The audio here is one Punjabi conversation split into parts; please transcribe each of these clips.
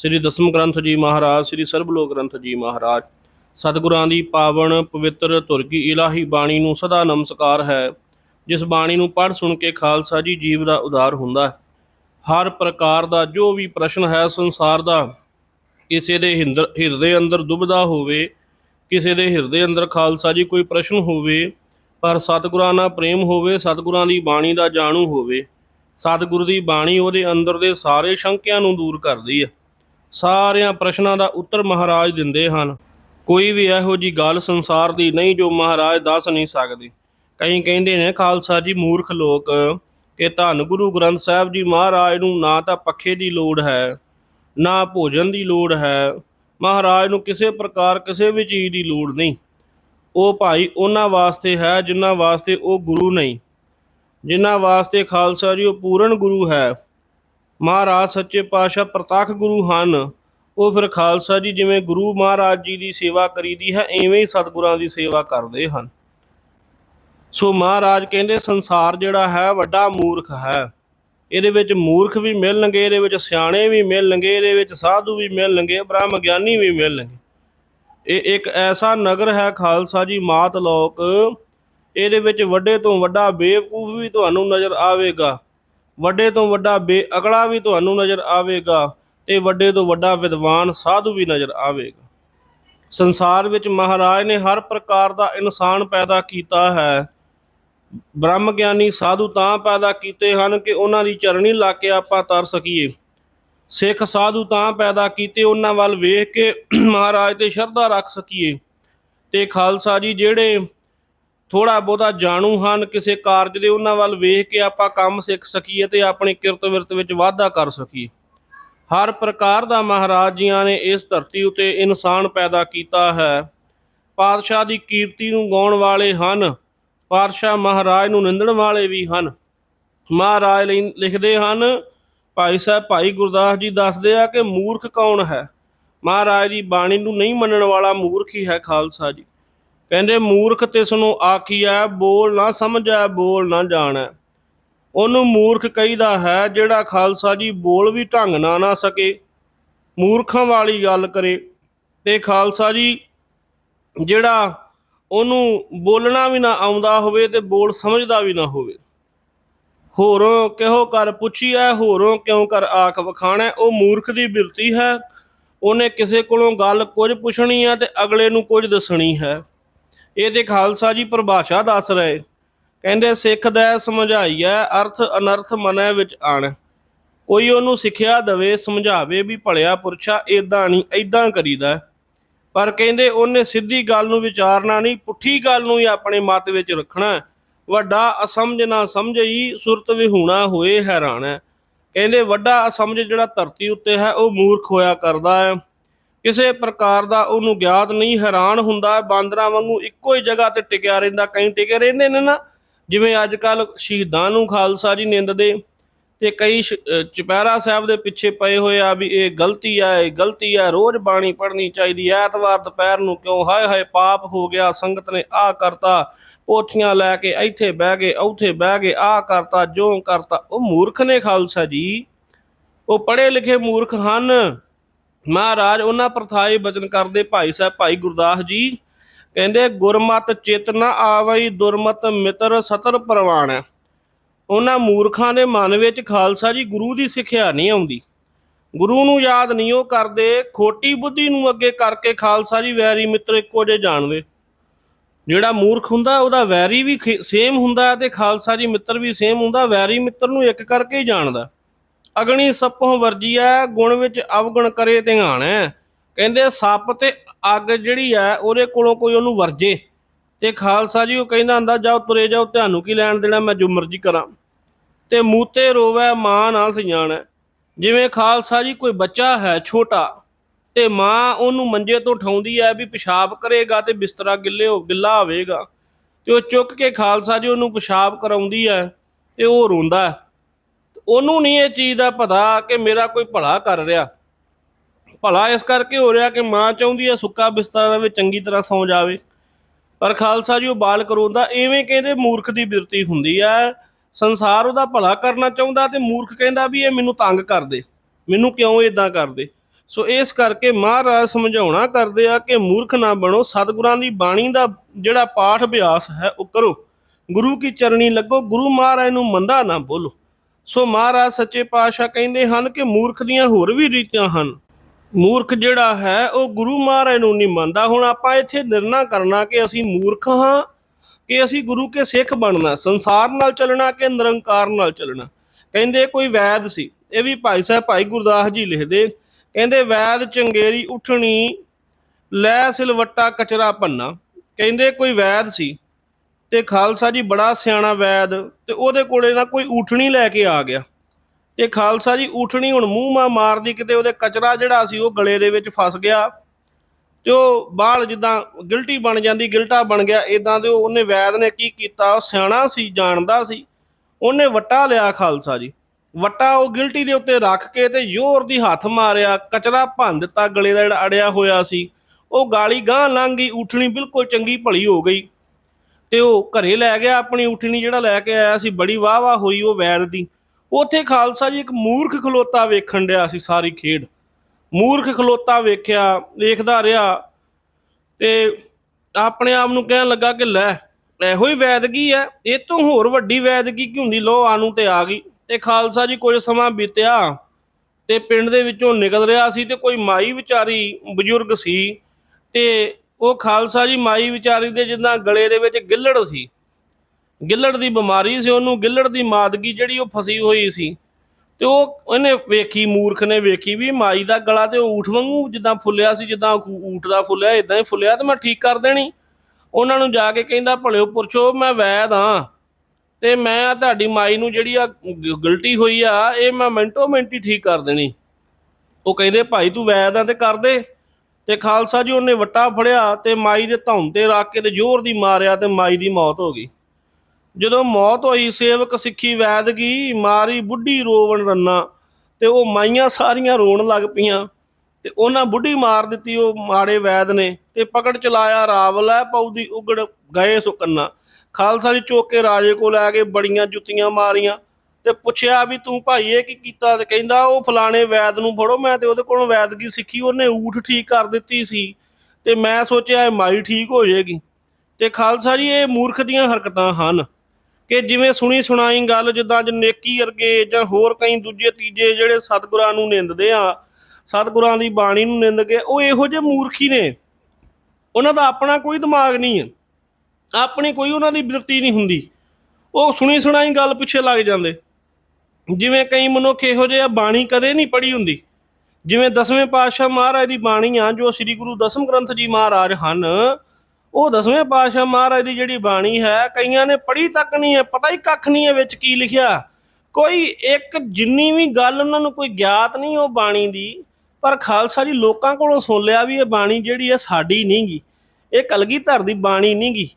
ਸ੍ਰੀ ਦਸਮ ਗ੍ਰੰਥ ਜੀ ਮਹਾਰਾਜ, ਸ੍ਰੀ ਸਰਬਲੋਕ ਗ੍ਰੰਥ ਜੀ ਮਹਾਰਾਜ। ਸਤਿਗੁਰਾਂ ਦੀ ਪਾਵਨ ਪਵਿੱਤਰ ਤੁਰਕੀ ਇਲਾਹੀ ਬਾਣੀ ਨੂੰ ਸਦਾ ਨਮਸਕਾਰ ਹੈ। ਜਿਸ ਬਾਣੀ ਨੂੰ ਪੜ੍ਹ ਸੁਣ ਕੇ ਖਾਲਸਾ ਜੀ ਜੀਵ ਦਾ ਉਦਾਰ ਹੁੰਦਾ ਹੈ। ਹਰ ਪ੍ਰਕਾਰ ਦਾ ਜੋ ਵੀ ਪ੍ਰਸ਼ਨ ਹੈ ਸੰਸਾਰ ਦਾ, ਕਿਸੇ ਦੇ ਹਿੰਦਰ, ਹਿਰਦੇ ਅੰਦਰ ਦੁਬਦਾ ਹੋਵੇ, ਕਿਸੇ ਦੇ ਹਿਰਦੇ ਅੰਦਰ ਖਾਲਸਾ ਜੀ ਕੋਈ ਪ੍ਰਸ਼ਨ ਹੋਵੇ, ਪਰ ਸਤਿਗੁਰਾਂ ਨਾਲ ਪ੍ਰੇਮ ਹੋਵੇ, ਸਤਿਗੁਰਾਂ ਦੀ ਬਾਣੀ ਦਾ ਜਾਣੂ ਹੋਵੇ, ਸਤਿਗੁਰੂ ਦੀ ਬਾਣੀ ਉਹਦੇ ਅੰਦਰ ਦੇ ਸਾਰੇ ਸ਼ੰਕਿਆਂ ਨੂੰ ਦੂਰ ਕਰਦੀ ਹੈ। ਸਾਰਿਆਂ ਪ੍ਰਸ਼ਨਾਂ ਦਾ ਉੱਤਰ ਮਹਾਰਾਜ ਦਿੰਦੇ ਹਨ। ਕੋਈ ਵੀ ਇਹੋ ਜੀ ਗੱਲ ਸੰਸਾਰ ਦੀ ਨਹੀਂ ਜੋ ਮਹਾਰਾਜ ਦੱਸ ਨਹੀਂ ਸਕਦੇ। ਕਈ ਕਹਿੰਦੇ ਨੇ, ਖਾਲਸਾ ਜੀ ਮੂਰਖ ਲੋਕ, ਕਿ ਧੰਨ ਗੁਰੂ ਗ੍ਰੰਥ ਸਾਹਿਬ ਜੀ ਮਹਾਰਾਜ ਨੂੰ ਨਾ ਤਾਂ ਪੱਖੇ ਦੀ ਲੋੜ ਹੈ, ਨਾ ਭੋਜਨ ਦੀ ਲੋੜ ਹੈ। ਮਹਾਰਾਜ ਨੂੰ ਕਿਸੇ ਪ੍ਰਕਾਰ ਕਿਸੇ ਵੀ ਚੀਜ਼ ਦੀ ਲੋੜ ਨਹੀਂ। ਉਹ ਭਾਈ ਉਹਨਾਂ ਵਾਸਤੇ ਹੈ ਜਿਨ੍ਹਾਂ ਵਾਸਤੇ ਉਹ ਗੁਰੂ ਨਹੀਂ। ਜਿਨ੍ਹਾਂ ਵਾਸਤੇ ਖਾਲਸਾ ਜੀ ਉਹ ਪੂਰਨ ਗੁਰੂ ਹੈ। ਮਹਾਰਾਜ ਸੱਚੇ ਪਾਤਸ਼ਾਹ ਪ੍ਰਤੱਖ ਗੁਰੂ ਹਨ। ਉਹ ਫਿਰ ਖਾਲਸਾ ਜੀ ਜਿਵੇਂ ਗੁਰੂ ਮਹਾਰਾਜ ਜੀ ਦੀ ਸੇਵਾ ਕਰੀਦੀ ਹੈ, ਐਵੇਂ ਹੀ ਸਤਿਗੁਰਾਂ ਦੀ ਸੇਵਾ ਕਰਦੇ ਹਨ। ਸੋ ਮਹਾਰਾਜ ਕਹਿੰਦੇ, ਸੰਸਾਰ ਜਿਹੜਾ ਹੈ, ਵੱਡਾ ਮੂਰਖ ਹੈ। ਇਹਦੇ ਵਿੱਚ ਮੂਰਖ ਵੀ ਮਿਲਣਗੇ, ਇਹਦੇ ਵਿੱਚ ਸਿਆਣੇ ਵੀ ਮਿਲਣਗੇ, ਇਹਦੇ ਵਿੱਚ ਸਾਧੂ ਵੀ ਮਿਲਣਗੇ, ਬ੍ਰਹਮ ਗਿਆਨੀ ਵੀ ਮਿਲਣਗੇ। ਇਹ ਇੱਕ ਐਸਾ ਨਗਰ ਹੈ ਖਾਲਸਾ ਜੀ, ਮਾਤ ਲੋਕ। ਇਹਦੇ ਵਿੱਚ ਵੱਡੇ ਤੋਂ ਵੱਡਾ ਬੇਵਕੂਫ ਵੀ ਤੁਹਾਨੂੰ ਨਜ਼ਰ ਆਵੇਗਾ। ਵੱਡੇ ਤੋਂ ਵੱਡਾ ਬੇਅਕਲਾ ਵੀ ਤੁਹਾਨੂੰ ਨਜ਼ਰ ਆਵੇਗਾ ਤੇ ਵੱਡੇ ਤੋਂ ਵੱਡਾ ਵਿਦਵਾਨ ਸਾਧੂ ਵੀ ਨਜ਼ਰ ਆਵੇਗਾ। ਸੰਸਾਰ ਵਿੱਚ ਮਹਾਰਾਜ ਨੇ ਹਰ ਪ੍ਰਕਾਰ ਦਾ ਇਨਸਾਨ ਪੈਦਾ ਕੀਤਾ ਹੈ। ਬ੍ਰਹਮ ਗਿਆਨੀ ਸਾਧੂ ਤਾਂ ਪੈਦਾ ਕੀਤੇ ਹਨ ਕਿ ਉਹਨਾਂ ਦੀ ਚਰਣੀ ਲਾ ਕੇ ਆਪਾਂ ਤਰ ਸਕੀਏ। ਸਿੱਖ ਸਾਧੂ ਤਾਂ ਪੈਦਾ ਕੀਤੇ ਉਹਨਾਂ ਵੱਲ ਵੇਖ ਕੇ ਮਹਾਰਾਜ ਤੇ ਸ਼ਰਧਾ ਰੱਖ ਸਕੀਏ। ਤੇ ਖਾਲਸਾ ਜੀ ਜਿਹੜੇ ਥੋੜਾ ਬਹੁਤਾ ਜਾਣੂ ਹਨ, ਕਿਸੇ ਕਾਰਜ ਦੇ ਉਹਨਾਂ ਵੱਲ ਵੇਖ ਕੇ ਆਪਾਂ ਕੰਮ ਸਿੱਖ ਸਕੀਏ ਤੇ ਆਪਣੀ ਕਿਰਤ ਵਿਰਤ ਵਿੱਚ ਵਾਧਾ ਕਰ ਸਕੀਏ। ਹਰ ਪ੍ਰਕਾਰ ਦਾ ਮਹਾਰਾਜ ਜੀਆਂ ਨੇ ਇਸ ਧਰਤੀ ਉਤੇ ਇਨਸਾਨ ਪੈਦਾ ਕੀਤਾ ਹੈ। ਪਾਤਸ਼ਾਹ ਦੀ ਕੀਰਤੀ ਨੂੰ ਗਾਉਣ ਵਾਲੇ ਹਨ, ਪਾਤਸ਼ਾਹ ਮਹਾਰਾਜ ਨੂੰ ਨਿੰਦਣ ਵਾਲੇ ਵੀ ਹਨ। ਮਹਾਰਾਜ ਲਈ ਲਿਖਦੇ ਹਨ, ਭਾਈ ਸਾਹਿਬ, ਭਾਈ ਗੁਰਦਾਸ ਜੀ ਦੱਸਦੇ ਆ ਕਿ ਮੂਰਖ ਕੌਣ ਹੈ? ਮਹਾਰਾਜ ਦੀ ਬਾਣੀ ਨੂੰ ਨਹੀਂ ਮੰਨਣ ਵਾਲਾ ਮੂਰਖ ਹੀ ਹੈ ਖਾਲਸਾ ਜੀ। ਕਹਿੰਦੇ ਮੂਰਖ ਤਿਸ ਨੂੰ ਆਖੀਐ, ਬੋਲ ਨਾ ਸਮਝੈ, ਬੋਲ ਨਾ ਜਾਣੈ। ਉਹਨੂੰ ਮੂਰਖ ਕਹੀਦਾ ਹੈ, ਜਿਹੜਾ ਖਾਲਸਾ ਜੀ ਬੋਲ ਵੀ ਢੰਗ ਨਾਲ ਨਾ ਸਕੇ, ਮੂਰਖਾਂ ਵਾਲੀ ਗੱਲ ਕਰੇ। ਤੇ ਖਾਲਸਾ ਜੀ ਜਿਹੜਾ ਉਹਨੂੰ ਬੋਲਣਾ ਵੀ ਨਾ ਆਉਂਦਾ ਹੋਵੇ ਤੇ ਬੋਲ ਸਮਝਦਾ ਵੀ ਨਾ ਹੋਵੇ। ਹੋਰੋਂ ਕਿਹੋ ਕਰ ਪੁੱਛੀਐ, ਹੋਰੋਂ ਕਿਉਂ ਕਰ ਆਖ ਵਖਾਣੈ। ਉਹ ਮੂਰਖ ਦੀ ਬਿਰਤੀ ਹੈ, ਉਹਨੇ ਕਿਸੇ ਕੋਲੋਂ ਗੱਲ ਕੁਝ ਪੁੱਛਣੀ ਹੈ ਤੇ ਅਗਲੇ ਨੂੰ ਕੁਝ ਦੱਸਣੀ ਹੈ। ਇਹਦੇ ਖਾਲਸਾ ਜੀ ਪਰਿਭਾਸ਼ਾ ਦੱਸ ਰਹੇ। ਕਹਿੰਦੇ, ਸਿੱਖ ਦਾ ਸਮਝਾਈਐ ਅਰਥ ਅਨਰਥ ਮਨੈ ਵਿੱਚ ਆਣ ਕੋਈ ਉਹਨੂੰ ਸਿੱਖਿਆ ਦਵੇ, ਸਮਝਾਵੇ ਵੀ ਭਲਿਆ ਪੁਰਸ਼ਾ ਇਦਾਂ ਨਹੀਂ ਇਦਾਂ ਕਰੀਦਾ। ਪਰ ਕਹਿੰਦੇ, ਉਹਨੇ ਸਿੱਧੀ ਗੱਲ ਨੂੰ ਵਿਚਾਰਨਾ ਨਹੀਂ, ਪੁੱਠੀ ਗੱਲ ਨੂੰ ਹੀ ਆਪਣੇ ਮਤ ਵਿੱਚ ਰੱਖਣਾ ਵੱਡਾ ਅਸਮਝ ਨਾ ਸਮਝਈ ਸੁਰਤ ਵਿਹੂਣਾ ਹੋਏ ਹੈਰਾਨ ਹੈ। ਕਹਿੰਦੇ, ਵੱਡਾ ਅਸਮਝ ਜਿਹੜਾ ਧਰਤੀ ਉੱਤੇ ਹੈ, ਉਹ ਮੂਰਖ ਹੋਇਆ ਕਰਦਾ ਹੈ। ਕਿਸੇ ਪ੍ਰਕਾਰ ਦਾ ਉਹਨੂੰ ਗਿਆਤ ਨਹੀਂ, ਹੈਰਾਨ ਹੁੰਦਾ, ਬਾਂਦਰਾਂ ਵਾਂਗੂ ਇੱਕੋ ਹੀ ਜਗ੍ਹਾ ਤੇ ਟਿਕਿਆ ਰਹਿੰਦਾ, ਕਈ ਟਿਕੇ ਰਹਿੰਦੇ ਨੇ ਨਾ। ਜਿਵੇਂ ਅੱਜ ਕੱਲ ਸ਼ਹੀਦਾਂ ਨੂੰ ਖਾਲਸਾ ਜੀ ਨਿੰਦਦੇ ਤੇ ਕਈ ਸ਼- ਚੁਪਹਿਰਾ ਸਾਹਿਬ ਦੇ ਪਿੱਛੇ ਪਏ ਹੋਏ ਆ ਵੀ ਇਹ ਗਲਤੀ ਆ, ਇਹ ਗਲਤੀ ਆ, ਰੋਜ਼ ਬਾਣੀ ਪੜ੍ਹਨੀ ਚਾਹੀਦੀ ਐ ਐਤਵਾਰ ਦੁਪਹਿਰ ਨੂੰ ਕਿਉਂ, ਹਾਏ ਹਾਏ ਪਾਪ ਹੋ ਗਿਆ, ਸੰਗਤ ਨੇ ਆ ਕਰਤਾ, ਪੋਥੀਆਂ ਲੈ ਕੇ ਇੱਥੇ ਬਹਿ ਗਏ, ਉੱਥੇ ਬਹਿ ਗਏ, ਆ ਕਰਤਾ ਜੋ ਕਰਤਾ। ਉਹ ਮੂਰਖ ਨੇ ਖਾਲਸਾ ਜੀ। ਉਹ ਪੜ੍ਹੇ ਲਿਖੇ ਮੂਰਖ ਹਨ। ਮਹਾਰਾਜ, ਉਹਨਾਂ ਪ੍ਰਥਾਏ ਬਚਨ ਕਰਦੇ ਭਾਈ ਸਾਹਿਬ, ਭਾਈ ਗੁਰਦਾਸ ਜੀ ਕਹਿੰਦੇ, ਗੁਰਮਤ ਚਿਤ ਨ ਆਵਈ, ਦੁਰਮਤ ਮਿੱਤਰ ਸਤਰ ਪ੍ਰਵਾਨ ਉਹਨਾਂ ਮੂਰਖਾਂ ਦੇ ਮਨ ਵਿੱਚ ਖਾਲਸਾ ਜੀ, ਗੁਰੂ ਦੀ ਸਿੱਖਿਆ ਨਹੀਂ ਆਉਂਦੀ। ਗੁਰੂ ਨੂੰ ਯਾਦ ਨਹੀਂ ਉਹ ਕਰਦੇ, ਖੋਟੀ ਬੁੱਧੀ ਨੂੰ ਅੱਗੇ ਕਰਕੇ ਖਾਲਸਾ ਜੀ, ਵੈਰੀ ਮਿੱਤਰ ਇੱਕੋ ਜਿਹੇ ਜਾਣਦੇ। ਜਿਹੜਾ ਮੂਰਖ ਹੁੰਦਾ, ਉਹਦਾ ਵੈਰੀ ਵੀ ਸੇਮ ਹੁੰਦਾ ਤੇ ਖਾਲਸਾ ਜੀ, ਮਿੱਤਰ ਵੀ ਸੇਮ ਹੁੰਦਾ, ਵੈਰੀ ਮਿੱਤਰ ਨੂੰ ਇੱਕ ਕਰਕੇ ਹੀ ਜਾਣਦਾ। ਅਗਣੀ ਸੱਪੋਂ ਵਰਜੀ ਹੈ ਗੁਣ ਵਿੱਚ ਅਵਗੁਣ ਕਰੇ ਧਿਆਨ ਹੈ ਕਹਿੰਦੇ ਸੱਪ ਤੇ ਅੱਗ ਜਿਹੜੀ ਹੈ ਉਹਦੇ ਕੋਲੋਂ ਕੋਈ ਉਹਨੂੰ ਵਰਜੇ। ਤੇ ਖਾਲਸਾ ਜੀ ਉਹ ਕਹਿੰਦਾ ਹੁੰਦਾ, ਜਾਓ ਤੁਰੇ ਜਾਓ, ਤੁਹਾਨੂੰ ਕੀ ਲੈਣ ਦੇਣਾ, ਮੈਂ ਜੋ ਮਰਜ਼ੀ ਕਰਾਂ। ਤੇ ਮੂਤੇ ਰੋਵੇ, ਮਾਂ ਨਾ ਸਿਆਣੈ। ਜਿਵੇਂ ਖਾਲਸਾ ਜੀ ਕੋਈ ਬੱਚਾ ਹੈ ਛੋਟਾ, ਤੇ ਮਾਂ ਉਹਨੂੰ ਮੰਜੇ ਤੋਂ ਉਠਾਉਂਦੀ ਹੈ ਵੀ ਪਿਸ਼ਾਬ ਕਰੇਗਾ ਤੇ ਬਿਸਤਰਾ ਗਿੱਲੇ ਹੋ, ਗਿੱਲਾ ਹੋਵੇਗਾ। ਤੇ ਉਹ ਚੁੱਕ ਕੇ ਖਾਲਸਾ ਜੀ ਉਹਨੂੰ ਪਿਸ਼ਾਬ ਕਰਾਉਂਦੀ ਹੈ ਤੇ ਉਹ ਰੋਂਦਾ ਹੈ। ਉਹਨੂੰ ਨਹੀਂ ਇਹ ਚੀਜ਼ ਦਾ ਪਤਾ ਕਿ ਮੇਰਾ ਕੋਈ ਭਲਾ ਕਰ ਰਿਹਾ। ਭਲਾ ਇਸ ਕਰਕੇ ਹੋ ਰਿਹਾ ਕਿ ਮਾਂ ਚਾਹੁੰਦੀ ਹੈ ਸੁੱਕਾ ਬਿਸਤਰਾ ਵਿੱਚ ਚੰਗੀ ਤਰ੍ਹਾਂ ਸੌਂ ਜਾਵੇ। ਪਰ ਖਾਲਸਾ ਜੀ ਉਹ ਬਾਲ ਰੋਂਦਾ ਐਵੇਂ ਕਹਿੰਦੇ ਮੂਰਖ ਦੀ ਬਿਰਤੀ ਹੁੰਦੀ ਹੈ ਸੰਸਾਰ ਉਹਦਾ ਭਲਾ ਕਰਨਾ ਚਾਹੁੰਦਾ ਤੇ ਮੂਰਖ ਕਹਿੰਦਾ ਵੀ ਇਹ ਮੈਨੂੰ ਤੰਗ ਕਰਦੇ। ਮੈਨੂੰ ਕਿਉਂ ਇਦਾਂ ਕਰਦੇ? ਸੋ ਇਸ ਕਰਕੇ ਮਹਾਰਾਜ ਸਮਝਾਉਣਾ ਕਰਦੇ ਆ ਕਿ ਮੂਰਖ ਨਾ ਬਣੋ, ਸਤਿਗੁਰਾਂ ਦੀ ਬਾਣੀ ਦਾ ਜਿਹੜਾ ਪਾਠ ਅਭਿਆਸ ਹੈ ਉਹ ਕਰੋ। ਗੁਰੂ ਕੀ ਚਰਣੀ ਲੱਗੋ, ਗੁਰੂ ਮਹਾਰਾਜ ਨੂੰ ਮੰਦਾ ਨਾ ਬੋਲੋ। ਸੋ ਮਹਾਰਾਜ ਸੱਚੇ ਪਾਤਸ਼ਾਹ ਕਹਿੰਦੇ ਹਨ ਕਿ ਮੂਰਖ ਦੀਆਂ ਹੋਰ ਵੀ ਰੀਤਾਂ ਹਨ। ਮੂਰਖ ਜਿਹੜਾ ਹੈ, ਉਹ ਗੁਰੂ ਮਹਾਰਾਜ ਨੂੰ ਨਹੀਂ ਮੰਨਦਾ। ਹੁਣ ਆਪਾਂ ਇੱਥੇ ਨਿਰਣਾ ਕਰਨਾ ਕਿ ਅਸੀਂ ਮੂਰਖ ਹਾਂ, ਕਿ ਅਸੀਂ ਗੁਰੂ ਕੇ ਸਿੱਖ ਬਣਨਾ, ਸੰਸਾਰ ਨਾਲ ਚੱਲਣਾ ਕਿ ਨਿਰੰਕਾਰ ਨਾਲ ਚੱਲਣਾ? ਕਹਿੰਦੇ ਕੋਈ ਵੈਦ ਸੀ, ਇਹ ਵੀ ਭਾਈ ਸਾਹਿਬ, ਭਾਈ ਗੁਰਦਾਸ ਜੀ ਲਿਖਦੇ, ਕਹਿੰਦੇ ਵੈਦ ਚੰਗੇਰੀ ਉਠਣੀ, ਲੈ ਸਿਲਵੱਟਾ ਕਚਰਾ ਭੰਨਾ। ਕਹਿੰਦੇ ਕੋਈ ਵੈਦ ਸੀ ਤੇ ਖਾਲਸਾ ਜੀ ਬੜਾ ਸਿਆਣਾ ਵੈਦ ਤੇ ਉਹਦੇ ਕੋਲੇ ਨਾ ਕੋਈ ਊਠਣੀ ਲੈ ਕੇ ਆ ਗਿਆ। ਤੇ ਖਾਲਸਾ ਜੀ ਊਠਣੀ ਹੁਣ ਮੂੰਹ ਮਾ ਮਾਰਦੀ ਕਿਤੇ ਉਹਦੇ ਕਚਰਾ ਜਿਹੜਾ ਸੀ ਉਹ ਗਲੇ ਦੇ ਵਿੱਚ ਫਸ ਗਿਆ ਤੇ ਉਹ ਬਾਲ ਜਿੱਦਾਂ ਗਿਲਟੀ ਬਣ ਜਾਂਦੀ, ਗਿਲਟਾ ਬਣ ਗਿਆ ਇਦਾਂ ਦੇ ਉਹ- ਉਹਨੇ ਵੈਦ ਨੇ ਕੀ ਕੀਤਾ? ਉਹ ਸਿਆਣਾ ਸੀ, ਜਾਣਦਾ ਸੀ। ਉਹਨੇ ਵੱਟਾ ਲਿਆ ਖਾਲਸਾ ਜੀ। ਵੱਟਾ ਉਹ ਗਿਲਟੀ ਦੇ ਉੱਤੇ ਰੱਖ ਕੇ ਤੇ ਜ਼ੋਰ ਦੀ ਹੱਥ ਮਾਰਿਆ, ਕਚਰਾ ਭੰਨ ਦਿੱਤਾ, ਗਲੇ ਦਾ ਜਿਹੜਾ ਅੜਿਆ ਹੋਇਆ ਸੀ। ਉਹ ਗਾਲੀ ਗਾਂ ਲੰਘ ਗਈ ਉਠਣੀ ਬਿਲਕੁਲ ਚੰਗੀ ਭਲੀ ਹੋ ਗਈ। ਤੇ ਉਹ ਘਰੇ ਲੈ ਗਿਆ, ਆਪਣੀ ਉਠਣੀ ਜਿਹੜਾ ਲੈ ਕੇ ਆਇਆ ਸੀ, ਬੜੀ ਵਾਹ ਵਾਹ ਹੋਈ ਉਹ ਵੈਦ ਦੀ। ਉੱਥੇ ਖਾਲਸਾ ਜੀ ਇੱਕ ਮੂਰਖ ਖਲੋਤਾ ਵੇਖਣ ਰਿਹਾ ਸੀ ਸਾਰੀ ਖੇਡ। ਮੂਰਖ ਖਲੋਤਾ ਵੇਖਿਆ, ਵੇਖਦਾ ਰਿਹਾ ਤੇ ਆਪਣੇ ਆਪ ਨੂੰ ਕਹਿਣ ਲੱਗਾ ਕਿ ਲੈ, ਇਹੋ ਹੀ ਵੈਦਗੀ ਹੈ ਇਹ ਤੋਂ ਹੋਰ ਵੱਡੀ ਵੈਦਗੀ ਕੀ ਹੁੰਦੀ ਲੋ ਆਨੂੰ ਤੇ ਆ ਗਈ। ਤੇ ਖਾਲਸਾ ਜੀ ਕੁਝ ਸਮਾਂ ਬੀਤਿਆ ਤੇ ਪਿੰਡ ਦੇ ਵਿੱਚੋਂ ਨਿਕਲ ਰਿਹਾ ਸੀ ਤੇ ਕੋਈ ਮਾਈ ਵਿਚਾਰੀ ਬਜ਼ੁਰਗ ਸੀ ਤੇ ਉਹ ਖਾਲਸਾ ਜੀ ਮਾਈ ਵਿਚਾਰੀ ਦੇ ਜਿੱਦਾਂ ਗਲੇ ਦੇ ਵਿੱਚ ਗਿੱਲੜ ਸੀ। ਗਿੱਲੜ ਦੀ ਬਿਮਾਰੀ ਸੀ, ਉਹਨੂੰ ਗਿੱਲੜ ਦੀ ਮਾਦਗੀ ਜਿਹੜੀ ਉਹ ਫਸੀ ਹੋਈ ਸੀ। ਤੇ ਉਹ ਉਹਨੇ ਵੇਖੀ, ਮੂਰਖ ਨੇ ਵੇਖੀ ਵੀ ਮਾਈ ਦਾ ਗਲਾ ਤੇ ਊਠ ਵਾਂਗੂ ਜਿੱਦਾਂ ਫੁੱਲਿਆ ਸੀ, ਜਿੱਦਾਂ ਊਠ ਦਾ ਫੁੱਲਿਆ ਇਦਾਂ ਹੀ ਫੁੱਲਿਆ ਤੇ ਮੈਂ ਠੀਕ ਕਰ ਦੇਣੀ। ਉਹਨਾਂ ਨੂੰ ਜਾ ਕੇ ਕਹਿੰਦਾ, ਭਲਿਓ ਪੁਰਸ਼ੋ ਮੈਂ ਵੈਦ ਹਾਂ ਤੇ ਮੈਂ ਤੁਹਾਡੀ ਮਾਈ ਨੂੰ ਜਿਹੜੀ ਆ ਗ- ਗਲਤੀ ਹੋਈ ਆ, ਇਹ ਮੈਂ ਮਿੰਟੋ ਮਿੰਟ ਹੀ ਠੀਕ ਕਰ ਦੇਣੀ। ਉਹ ਕਹਿੰਦੇ, ਭਾਈ ਤੂੰ ਵੈਦ ਆ ਤੇ ਕਰ ਦੇ। ਤੇ ਖਾਲਸਾ ਜੀ ਉਹਨੇ ਵੱਟਾ ਫੜਿਆ ਤੇ ਮਾਈ ਦੇ ਧੌਣ ਤੇ ਰੱਖ ਕੇ ਤੇ ਜ਼ੋਰ ਦੀ ਮਾਰਿਆ ਤੇ ਮਾਈ ਦੀ ਮੌਤ ਹੋ ਗਈ। ਜਦੋਂ ਮੌਤ ਹੋਈ, ਸੇਵਕ ਸਿੱਖੀ ਵੈਦਗੀ ਮਾਰੀ ਬੁੱਢੀ ਰੋਵਣ ਰੰਨਾ ਤੇ ਉਹ ਮਾਈਆਂ ਸਾਰੀਆਂ ਰੋਣ ਲੱਗ ਪਈਆਂ ਤੇ ਉਹਨਾਂ ਬੁੱਢੀ ਮਾਰ ਦਿੱਤੀ ਉਹ ਮਾੜੇ ਵੈਦ ਨੇ ਤੇ ਪਕੜ ਚਲਾਇਆ ਰਾਵਲ ਹੈ ਪੌਦੀ ਉਗੜ ਗਏ ਸੁਕੰਨਾ। ਖਾਲਸਾ ਜੀ ਚੋਕੇ ਰਾਜੇ ਕੋਲ ਆ ਕੇ ਬੜੀਆਂ ਜੁੱਤੀਆਂ ਮਾਰੀਆਂ। ਤੇ ਪੁੱਛਿਆ ਵੀ ਤੂੰ ਭਾਈ ਇਹ ਕੀ ਕੀਤਾ ਤੇ ਕਹਿੰਦਾ ਉਹ ਫਲਾਣੇ ਵੈਦ ਨੂੰ ਫੜੋ, ਮੈਂ ਤੇ ਉਹਦੇ ਕੋਲੋਂ ਵੈਦਗੀ ਸਿੱਖੀ, ਉਹਨੇ ਊਠ ਠੀਕ ਕਰ ਦਿੱਤੀ ਸੀ ਤੇ ਮੈਂ ਸੋਚਿਆ ਇਹ ਮਾਈ ਠੀਕ ਹੋ ਜਾਏਗੀ। ਤੇ ਖਾਲਸਾ ਜੀ, ਇਹ ਮੂਰਖ ਦੀਆਂ ਹਰਕਤਾਂ ਹਨ ਕਿ ਜਿਵੇਂ ਸੁਣੀ ਸੁਣਾਈ ਗੱਲ, ਜਿੱਦਾਂ ਅੱਜ ਨੇਕੀ ਅਰਗੇ ਜਾਂ ਹੋਰ ਕਈ ਦੂਜੇ ਤੀਜੇ ਜਿਹੜੇ ਸਤਿਗੁਰਾਂ ਨੂੰ ਨਿੰਦਦੇ ਆ, ਸਤਿਗੁਰਾਂ ਦੀ ਬਾਣੀ ਨੂੰ ਨਿੰਦ ਕੇ, ਉਹ ਇਹੋ ਜਿਹੇ ਮੂਰਖੀ ਨੇ। ਉਹਨਾਂ ਦਾ ਆਪਣਾ ਕੋਈ ਦਿਮਾਗ ਨਹੀਂ ਹੈ। ਆਪਣੀ ਕੋਈ ਉਹਨਾਂ ਦੀ ਬਿਰਤੀ ਨਹੀਂ ਹੁੰਦੀ। ਉਹ ਸੁਣੀ ਸੁਣਾਈ ਗੱਲ ਪਿੱਛੇ ਲੱਗ ਜਾਂਦੇ। ਜਿਵੇਂ ਕਈ ਮਨੁੱਖ ਇਹੋ ਜਿਹੇ ਆ, ਬਾਣੀ ਕਦੇ ਨਹੀਂ ਪੜ੍ਹੀ ਹੁੰਦੀ। ਜਿਵੇਂ ਦਸਵੇਂ ਪਾਤਸ਼ਾਹ ਮਹਾਰਾਜ ਦੀ ਬਾਣੀ ਆ, ਜੋ ਸ੍ਰੀ ਗੁਰੂ ਦਸਮ ਗ੍ਰੰਥ ਜੀ ਮਹਾਰਾਜ ਹਨ, ਉਹ ਦਸਵੇਂ ਪਾਤਸ਼ਾਹ ਮਹਾਰਾਜ ਦੀ ਜਿਹੜੀ ਬਾਣੀ ਹੈ, ਕਈਆਂ ਨੇ ਪੜ੍ਹੀ ਤੱਕ ਨਹੀਂ ਹੈ, ਪਤਾ ਹੀ ਕੱਖ ਨਹੀਂ ਹੈ ਵਿੱਚ ਕੀ ਲਿਖਿਆ। ਕੋਈ ਇੱਕ ਜਿੰਨੀ ਵੀ ਗੱਲ ਉਹਨਾਂ ਨੂੰ ਕੋਈ ਗਿਆਤ ਨਹੀਂ ਉਹ ਬਾਣੀ ਦੀ, ਪਰ ਖਾਲਸਾ ਜੀ ਲੋਕਾਂ ਕੋਲੋਂ ਸੁਣ ਲਿਆ ਵੀ ਇਹ ਬਾਣੀ ਜਿਹੜੀ ਹੈ ਸਾਡੀ ਨਹੀਂਗੀ ਇਹ ਕਲਗੀਧਰ ਦੀ ਬਾਣੀ ਨਹੀਂਗੀ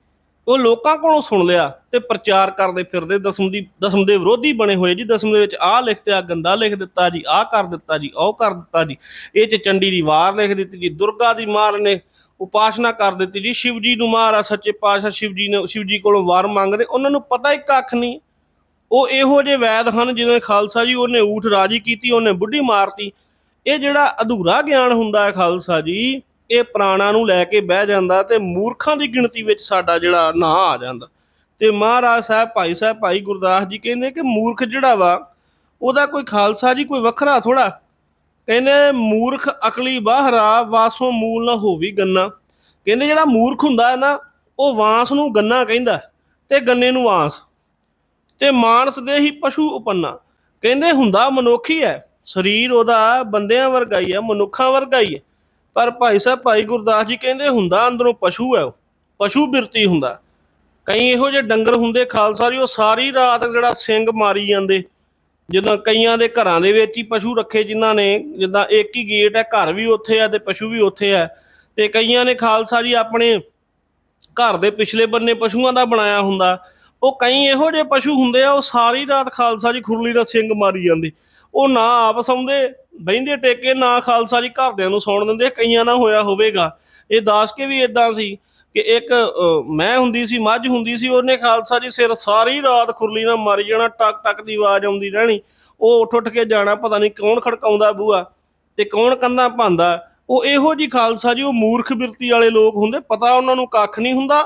ਉਹ ਲੋਕਾਂ ਕੋਲੋਂ ਸੁਣ ਲਿਆ ਤੇ ਪ੍ਰਚਾਰ ਕਰਦੇ ਫਿਰਦੇ, ਦਸਮ ਦੀ, ਦਸਮ ਦੇ ਵਿਰੋਧੀ ਬਣੇ ਹੋਏ ਜੀ, ਦਸਮ ਦੇ ਵਿੱਚ ਆਹ ਲਿਖ ਤੇ ਆ ਗੰਦਾ ਲਿਖ ਦਿੱਤਾ ਜੀ, ਆਹ ਕਰ ਦਿੱਤਾ ਜੀ, ਉਹ ਕਰ ਦਿੱਤਾ ਜੀ। ਇਹ ਚ ਚੰਡੀ ਦੀ ਵਾਰ ਲਿਖ ਦਿੱਤੀ ਜੀ, ਦੁਰਗਾ ਦੀ ਮਾਰ ਨੇ ਉਪਾਸਨਾ ਕਰ ਦਿੱਤੀ ਜੀ ਸ਼ਿਵ ਜੀ ਨੂੰ ਮਾਰਾ ਸੱਚੇ ਪਾਤਸ਼ਾਹ ਸ਼ਿਵ ਜੀ ਨੇ ਸ਼ਿਵ ਜੀ ਕੋਲੋਂ ਵਾਰ ਮੰਗਦੇ, ਉਹਨਾਂ ਨੂੰ ਪਤਾ ਹੀ ਕੱਖ ਨਹੀਂ। ਉਹ ਇਹੋ ਜਿਹੇ ਵੈਦ ਹਨ ਜਿਵੇਂ ਖਾਲਸਾ ਜੀ, ਉਹਨੇ ਊਠ ਰਾਜੀ ਕੀਤੀ, ਉਹਨੇ ਬੁੱਢੀ ਮਾਰਤੀ। ਇਹ ਜਿਹੜਾ ਅਧੂਰਾ ਗਿਆਨ ਹੁੰਦਾ ਹੈ ਖਾਲਸਾ ਜੀ ਇਹ ਪ੍ਰਾਣਾ ਨੂੰ ਲੈ ਕੇ ਬਹਿ ਜਾਂਦਾ ਤੇ ਮੂਰਖਾਂ ਦੀ ਗਿਣਤੀ ਵਿੱਚ ਸਾਡਾ ਜਿਹੜਾ ਨਾਂ ਆ ਜਾਂਦਾ। ਤੇ ਮਹਾਰਾਜ ਸਾਹਿਬ, ਭਾਈ ਸਾਹਿਬ, ਭਾਈ ਗੁਰਦਾਸ ਜੀ ਕਹਿੰਦੇ ਕਿ ਮੂਰਖ ਜਿਹੜਾ ਵਾ, ਉਹਦਾ ਕੋਈ ਖਾਲਸਾ ਜੀ ਕੋਈ ਵੱਖਰਾ ਥੋੜਾ ਕਹਿੰਦੇ ਮੂਰਖ ਅਕਲੀ ਬਾਹਰਾ, ਵਾਸੋਂ ਮੂਲ ਨਾ ਹੋਵੀ ਗੰਨਾ। ਕਹਿੰਦੇ ਜਿਹੜਾ ਮੂਰਖ ਹੁੰਦਾ ਹੈ ਨਾ, ਉਹ ਵਾਂਸ ਨੂੰ ਗੰਨਾ ਕਹਿੰਦਾ ਤੇ ਗੰਨੇ ਨੂੰ ਵਾਂਸ। ਤੇ ਮਾਨਸ ਦੇ ਹੀ ਪਸ਼ੂ ਉਪੰਨਾ। ਕਹਿੰਦੇ ਹੁੰਦਾ ਮਨੁੱਖ ਹੀ ਹੈ, ਸਰੀਰ ਉਹਦਾ ਬੰਦਿਆਂ ਵਰਗਾ ਹੀ ਹੈ, ਮਨੁੱਖਾਂ ਵਰਗਾ ਹੀ ਹੈ। ਪਰ ਭਾਈ ਸਾਹਿਬ, ਭਾਈ ਗੁਰਦਾਸ ਜੀ ਕਹਿੰਦੇ ਹੁੰਦਾ ਅੰਦਰੋਂ ਪਸ਼ੂ ਹੈ ਉਹ, ਪਸ਼ੂ ਬਿਰਤੀ ਹੁੰਦਾ। ਕਈ ਇਹੋ ਜਿਹੇ ਡੰਗਰ ਹੁੰਦੇ ਖਾਲਸਾ ਜੀ, ਉਹ ਸਾਰੀ ਰਾਤ ਜਿਹੜਾ ਸਿੰਘ ਮਾਰੀ ਜਾਂਦੇ। ਜਿੱਦਾਂ ਕਈਆਂ ਦੇ ਘਰਾਂ ਦੇ ਵਿੱਚ ਹੀ ਪਸ਼ੂ ਰੱਖੇ ਜਿਨ੍ਹਾਂ ਨੇ, ਜਿੱਦਾਂ ਇੱਕ ਹੀ ਗੇਟ ਹੈ, ਘਰ ਵੀ ਉੱਥੇ ਆ ਤੇ ਪਸ਼ੂ ਵੀ ਉੱਥੇ ਆ ਤੇ ਕਈਆਂ ਨੇ ਖਾਲਸਾ ਜੀ ਆਪਣੇ ਘਰ ਦੇ ਪਿਛਲੇ ਬੰਨੇ ਪਸ਼ੂਆਂ ਦਾ ਬਣਾਇਆ ਹੁੰਦਾ। ਉਹ ਕਈ ਇਹੋ ਜਿਹੇ ਪਸ਼ੂ ਹੁੰਦੇ ਆ, ਉਹ ਸਾਰੀ ਰਾਤ ਖਾਲਸਾ ਜੀ ਖੁਰਲੀ ਦਾ ਸਿੰਘ ਮਾਰੀ ਜਾਂਦੇ। ਉਹ ਨਾ ਆਪ ਸੌਂਦੇ ਬਹਿੰਦੇ ਟੇਕੇ ਨਾ ਖਾਲਸਾ ਜੀ ਘਰਦਿਆਂ ਨੂੰ ਸੌਣ ਦਿੰਦੇ, ਕਈਆਂ ਨਾਲ ਹੋਇਆ ਹੋਵੇਗਾ। ਇਹ ਦਾਸ ਕੇ ਵੀ ਇਦਾਂ ਸੀ ਕਿ ਇੱਕ ਮੈਂ ਹੁੰਦੀ ਸੀ, ਮੱਝ ਹੁੰਦੀ ਸੀ, ਉਹਨੇ ਖਾਲਸਾ ਜੀ ਸਿਰ ਸਾਰੀ ਰਾਤ ਖੁਰਲੀ ਨਾਲ ਮਾਰੀ ਜਾਣਾ, ਟਕ ਟਕ ਦੀ ਆਵਾਜ਼ ਆਉਂਦੀ ਰਹਿਣੀ। ਉਹ ਉੱਠ ਉੱਠ ਕੇ ਜਾਣਾ, ਪਤਾ ਨਹੀਂ ਕੌਣ ਖੜਕਾਉਂਦਾ ਬੂਆ ਤੇ ਕੌਣ ਕੰਧਾਂ ਭਾਂਦਾ। ਉਹ ਇਹੋ ਜੀ ਖਾਲਸਾ ਜੀ, ਉਹ ਮੂਰਖ ਬਿਰਤੀ ਵਾਲੇ ਲੋਕ ਹੁੰਦੇ, ਪਤਾ ਉਹਨਾਂ ਨੂੰ ਕੱਖ ਨਹੀਂ ਹੁੰਦਾ।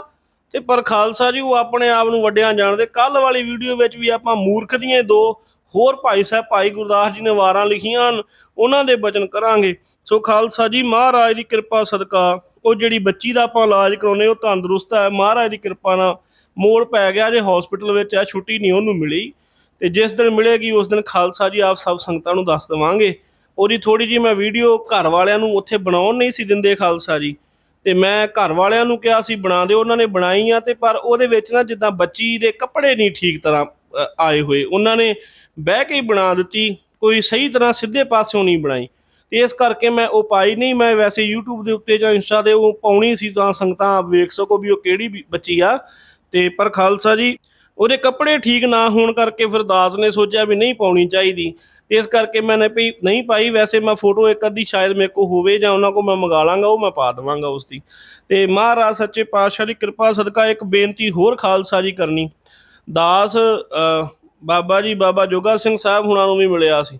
ਤੇ ਪਰ ਖਾਲਸਾ ਜੀ, ਉਹ ਆਪਣੇ ਆਪ ਨੂੰ ਵੱਡਿਆਂ ਜਾਣਦੇ। ਕੱਲ ਵਾਲੀ ਵੀਡੀਓ ਵਿੱਚ ਵੀ ਆਪਾਂ ਮੂਰਖ ਦੀਆਂ ਦੋ ਹੋਰ ਭਾਈ ਸਾਹਿਬ ਭਾਈ ਗੁਰਦਾਸ ਜੀ ਨੇ ਵਾਰਾਂ ਲਿਖੀਆਂ ਹਨ, ਉਹਨਾਂ ਦੇ ਬਚਨ ਕਰਾਂਗੇ। ਸੋ ਖਾਲਸਾ ਜੀ, ਮਹਾਰਾਜ ਦੀ ਕਿਰਪਾ ਸਦਕਾ, ਉਹ ਜਿਹੜੀ ਬੱਚੀ ਦਾ ਆਪਾਂ ਇਲਾਜ ਕਰਾਉਨੇ ਉਹ ਤੰਦਰੁਸਤ ਹੈ। ਮਹਾਰਾਜ ਦੀ ਕਿਰਪਾ ਨਾਲ ਮੋੜ ਪੈ ਗਿਆ ਜੇ ਹਸਪੀਟਲ ਵਿੱਚ ਆ ਛੁੱਟੀ ਨਹੀਂ ਉਹਨੂੰ ਮਿਲੀ। ਤੇ ਜਿਸ ਦਿਨ ਮਿਲੇਗੀ, ਉਸ ਦਿਨ ਖਾਲਸਾ ਜੀ ਆਪ ਸਭ ਸੰਗਤਾਂ ਨੂੰ ਦੱਸ ਦਵਾਂਗੇ। ਉਹਦੀ ਥੋੜੀ ਜੀ ਮੈਂ ਵੀਡੀਓ ਘਰ ਵਾਲਿਆਂ ਨੂੰ ਉੱਥੇ ਬਣਾਉਣ ਨਹੀਂ ਸੀ ਦਿੰਦੇ ਖਾਲਸਾ ਜੀ। ਤੇ ਮੈਂ ਘਰ ਵਾਲਿਆਂ ਨੂੰ ਕਿਹਾ ਸੀ, ਬਣਾ ਦਿਓ, ਉਹਨਾਂ ਨੇ ਬਣਾਈ ਆ ਤੇ ਪਰ ਉਹਦੇ ਵਿੱਚ ਨਾ ਜਿੱਦਾਂ ਬੱਚੀ ਦੇ ਕੱਪੜੇ ਨਹੀਂ ਠੀਕ ਤਰ੍ਹਾਂ ਆਏ ਹੋਏ। ਉਹਨਾਂ ਨੇ ਬਹਿ ਕੇ ਹੀ ਬਣਾ ਦਿੱਤੀ। ਕੋਈ ਸਹੀ ਤਰ੍ਹਾਂ ਸਿੱਧੇ ਪਾਸਿਓਂ ਨਹੀਂ ਬਣਾਈ। ਤੇ ਇਸ ਕਰਕੇ ਮੈਂ ਉਹ ਪਾਈ ਨਹੀਂ। ਮੈਂ ਵੈਸੇ YouTube ਦੇ ਉੱਤੇ ਜਾਂ Insta ਦੇ ਉਹ ਪਾਉਣੀ ਸੀ ਤਾਂ ਸੰਗਤਾਂ ਵੇਖ ਸਕੋ ਵੀ ਉਹ ਕਿਹੜੀ ਬੱਚੀ ਆ। ਤੇ ਪਰ ਖਾਲਸਾ ਜੀ, ਉਹਦੇ ਕੱਪੜੇ ਠੀਕ ਨਾ ਹੋਣ ਕਰਕੇ ਫਿਰ ਦਾਸ ਨੇ ਸੋਚਿਆ ਵੀ ਨਹੀਂ ਪਾਉਣੀ ਚਾਹੀਦੀ। ਇਸ ਕਰਕੇ ਮੈਨੇ ਵੀ ਨਹੀਂ ਪਾਈ। ਵੈਸੇ ਮੈਂ ਫੋਟੋ ਇੱਕ ਅੱਧੀ ਸ਼ਾਇਦ ਮੇਰੇ ਕੋ ਹੋਵੇ ਜਾਂ ਉਹਨਾਂ ਕੋ ਮੈਂ ਮੰਗਾ ਲਾਂਗਾ, ਉਹ ਮੈਂ ਪਾ ਦਵਾਂਗਾ ਉਸ ਦੀ ਤੇ ਮਹਾਰਾਜ ਸੱਚੇ ਪਾਤਸ਼ਾਹ ਦੀ ਕਿਰਪਾ, ਸਦਕਾ ਇੱਕ ਬੇਨਤੀ ਹੋਰ ਖਾਲਸਾ ਜੀ ਕਰਨੀ। ਦਾਸ ਬਾਬਾ ਜੀ, ਬਾਬਾ ਜੋਗਾ ਸਿੰਘ ਸਾਹਿਬ ਹੁਣਾਂ ਨੂੰ ਵੀ ਮਿਲਿਆ ਸੀ।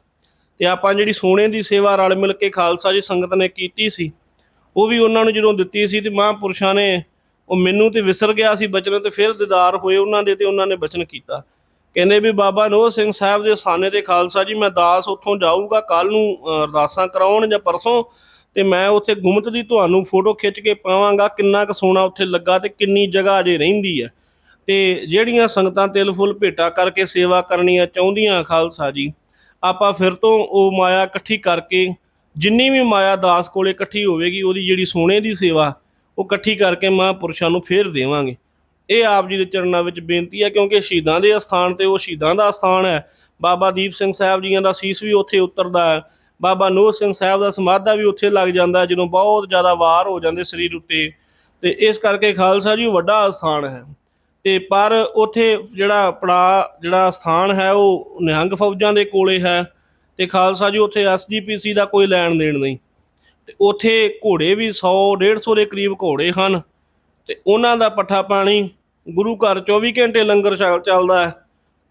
ਤੇ ਆਪਾਂ ਜਿਹੜੀ ਸੋਨੇ ਦੀ ਸੇਵਾ ਰਲ ਮਿਲ ਕੇ ਖਾਲਸਾ ਜੀ ਸੰਗਤ ਨੇ ਕੀਤੀ ਸੀ, ਉਹ ਵੀ ਉਹਨਾਂ ਨੂੰ ਜਦੋਂ ਦਿੱਤੀ ਸੀ ਤੇ ਮਹਾਂਪੁਰਸ਼ਾਂ ਨੇ ਉਹ ਮੈਨੂੰ ਤੇ ਵਿਸਰ ਗਿਆ ਸੀ ਬਚਨ ਤੇ ਫਿਰ ਦੀਦਾਰ ਹੋਏ ਉਹਨਾਂ ਦੇ ਤੇ ਉਹਨਾਂ ਨੇ ਬਚਨ ਕੀਤਾ। ਕਹਿੰਦੇ ਵੀ ਬਾਬਾ ਨੋਹ ਸਿੰਘ ਸਾਹਿਬ ਦੇ ਸਾਨੇ ਤੇ ਖਾਲਸਾ ਜੀ, ਮੈਂ ਦਾਸ ਉੱਥੋਂ ਜਾਊਗਾ ਕੱਲ ਨੂੰ ਅਰਦਾਸਾਂ ਕਰਾਉਣ ਜਾਂ ਪਰਸੋਂ ਤੇ ਮੈਂ ਉੱਥੇ ਗੁਮਤ ਦੀ ਤੁਹਾਨੂੰ ਫੋਟੋ ਖਿੱਚ ਕੇ ਪਾਵਾਂਗਾ, ਕਿੰਨਾ ਕੁ ਸੋਨਾ ਉੱਥੇ ਲੱਗਾ ਤੇ ਕਿੰਨੀ ਜਗ੍ਹਾ ਅਜੇ ਰਹਿੰਦੀ ਹੈ। ਤੇ ਜਿਹੜੀਆਂ ਸੰਗਤਾਂ ਤਿਲ ਫੁੱਲ ਭੇਟਾ ਕਰਕੇ ਸੇਵਾ ਕਰਨੀਆਂ ਚਾਹੁੰਦੀਆਂ ਖਾਲਸਾ ਜੀ, ਆਪਾਂ ਫਿਰ ਤੋਂ ਉਹ ਮਾਇਆ ਇਕੱਠੀ ਕਰਕੇ, ਜਿੰਨੀ ਵੀ ਮਾਇਆ ਦਾਸ ਕੋਲੇ ਇਕੱਠੀ ਹੋਵੇਗੀ, ਉਹਦੀ ਜਿਹੜੀ ਸੋਨੇ ਦੀ ਸੇਵਾ, ਉਹ ਇਕੱਠੀ ਕਰਕੇ ਮਹਾਂਪੁਰਸ਼ਾਂ ਨੂੰ ਫੇਰ ਦੇਵਾਂਗੇ। ਇਹ ਆਪ ਜੀ ਦੇ ਚਰਨਾਂ ਵਿੱਚ ਬੇਨਤੀ ਹੈ, ਕਿਉਂਕਿ ਸ਼ਹੀਦਾਂ ਦੇ ਅਸਥਾਨ ਤੇ ਉਹ ਸ਼ਹੀਦਾਂ ਦਾ ਅਸਥਾਨ ਹੈ। ਬਾਬਾ ਦੀਪ ਸਿੰਘ ਸਾਹਿਬ ਜੀਆਂ ਦਾ ਸੀਸ ਵੀ ਉੱਥੇ ਉਤਰਦਾ ਹੈ। ਬਾਬਾ ਨੂਰ ਸਿੰਘ ਸਾਹਿਬ ਦਾ ਸਮਾਧਾ ਵੀ ਉੱਥੇ ਲੱਗ ਜਾਂਦਾ ਜਦੋਂ ਬਹੁਤ ਜ਼ਿਆਦਾ ਵਾਰ ਹੋ ਜਾਂਦੇ ਸਰੀਰ ਉੱਤੇ। ਤੇ ਇਸ ਕਰਕੇ ਖਾਲਸਾ ਜੀ ਵੱਡਾ ਅਸਥਾਨ ਹੈ। ਤੇ ਪਰ ਉਥੇ ਜਿਹੜਾ ਪੜਾ ਜਿਹੜਾ ਸਥਾਨ ਹੈ, ਉਹ ਨਿਹੰਗ ਫੌਜਾਂ ਦੇ ਕੋਲੇ ਹੈ ਤੇ ਖਾਲਸਾ ਜੀ ਉਥੇ ਐਸਜੀਪੀਸੀ ਦਾ ਕੋਈ ਲੈਣ ਦੇਣ ਨਹੀਂ। ਤੇ ਉਥੇ ਘੋੜੇ ਵੀ 100 150 ਦੇ ਕਰੀਬ ਘੋੜੇ ਹਨ ਤੇ ਉਹਨਾਂ ਦਾ ਪੱਠਾ ਪਾਣੀ ਗੁਰੂ ਘਰ 24 ਘੰਟੇ ਲੰਗਰ ਚੱਲ- ਚੱਲਦਾ ਹੈ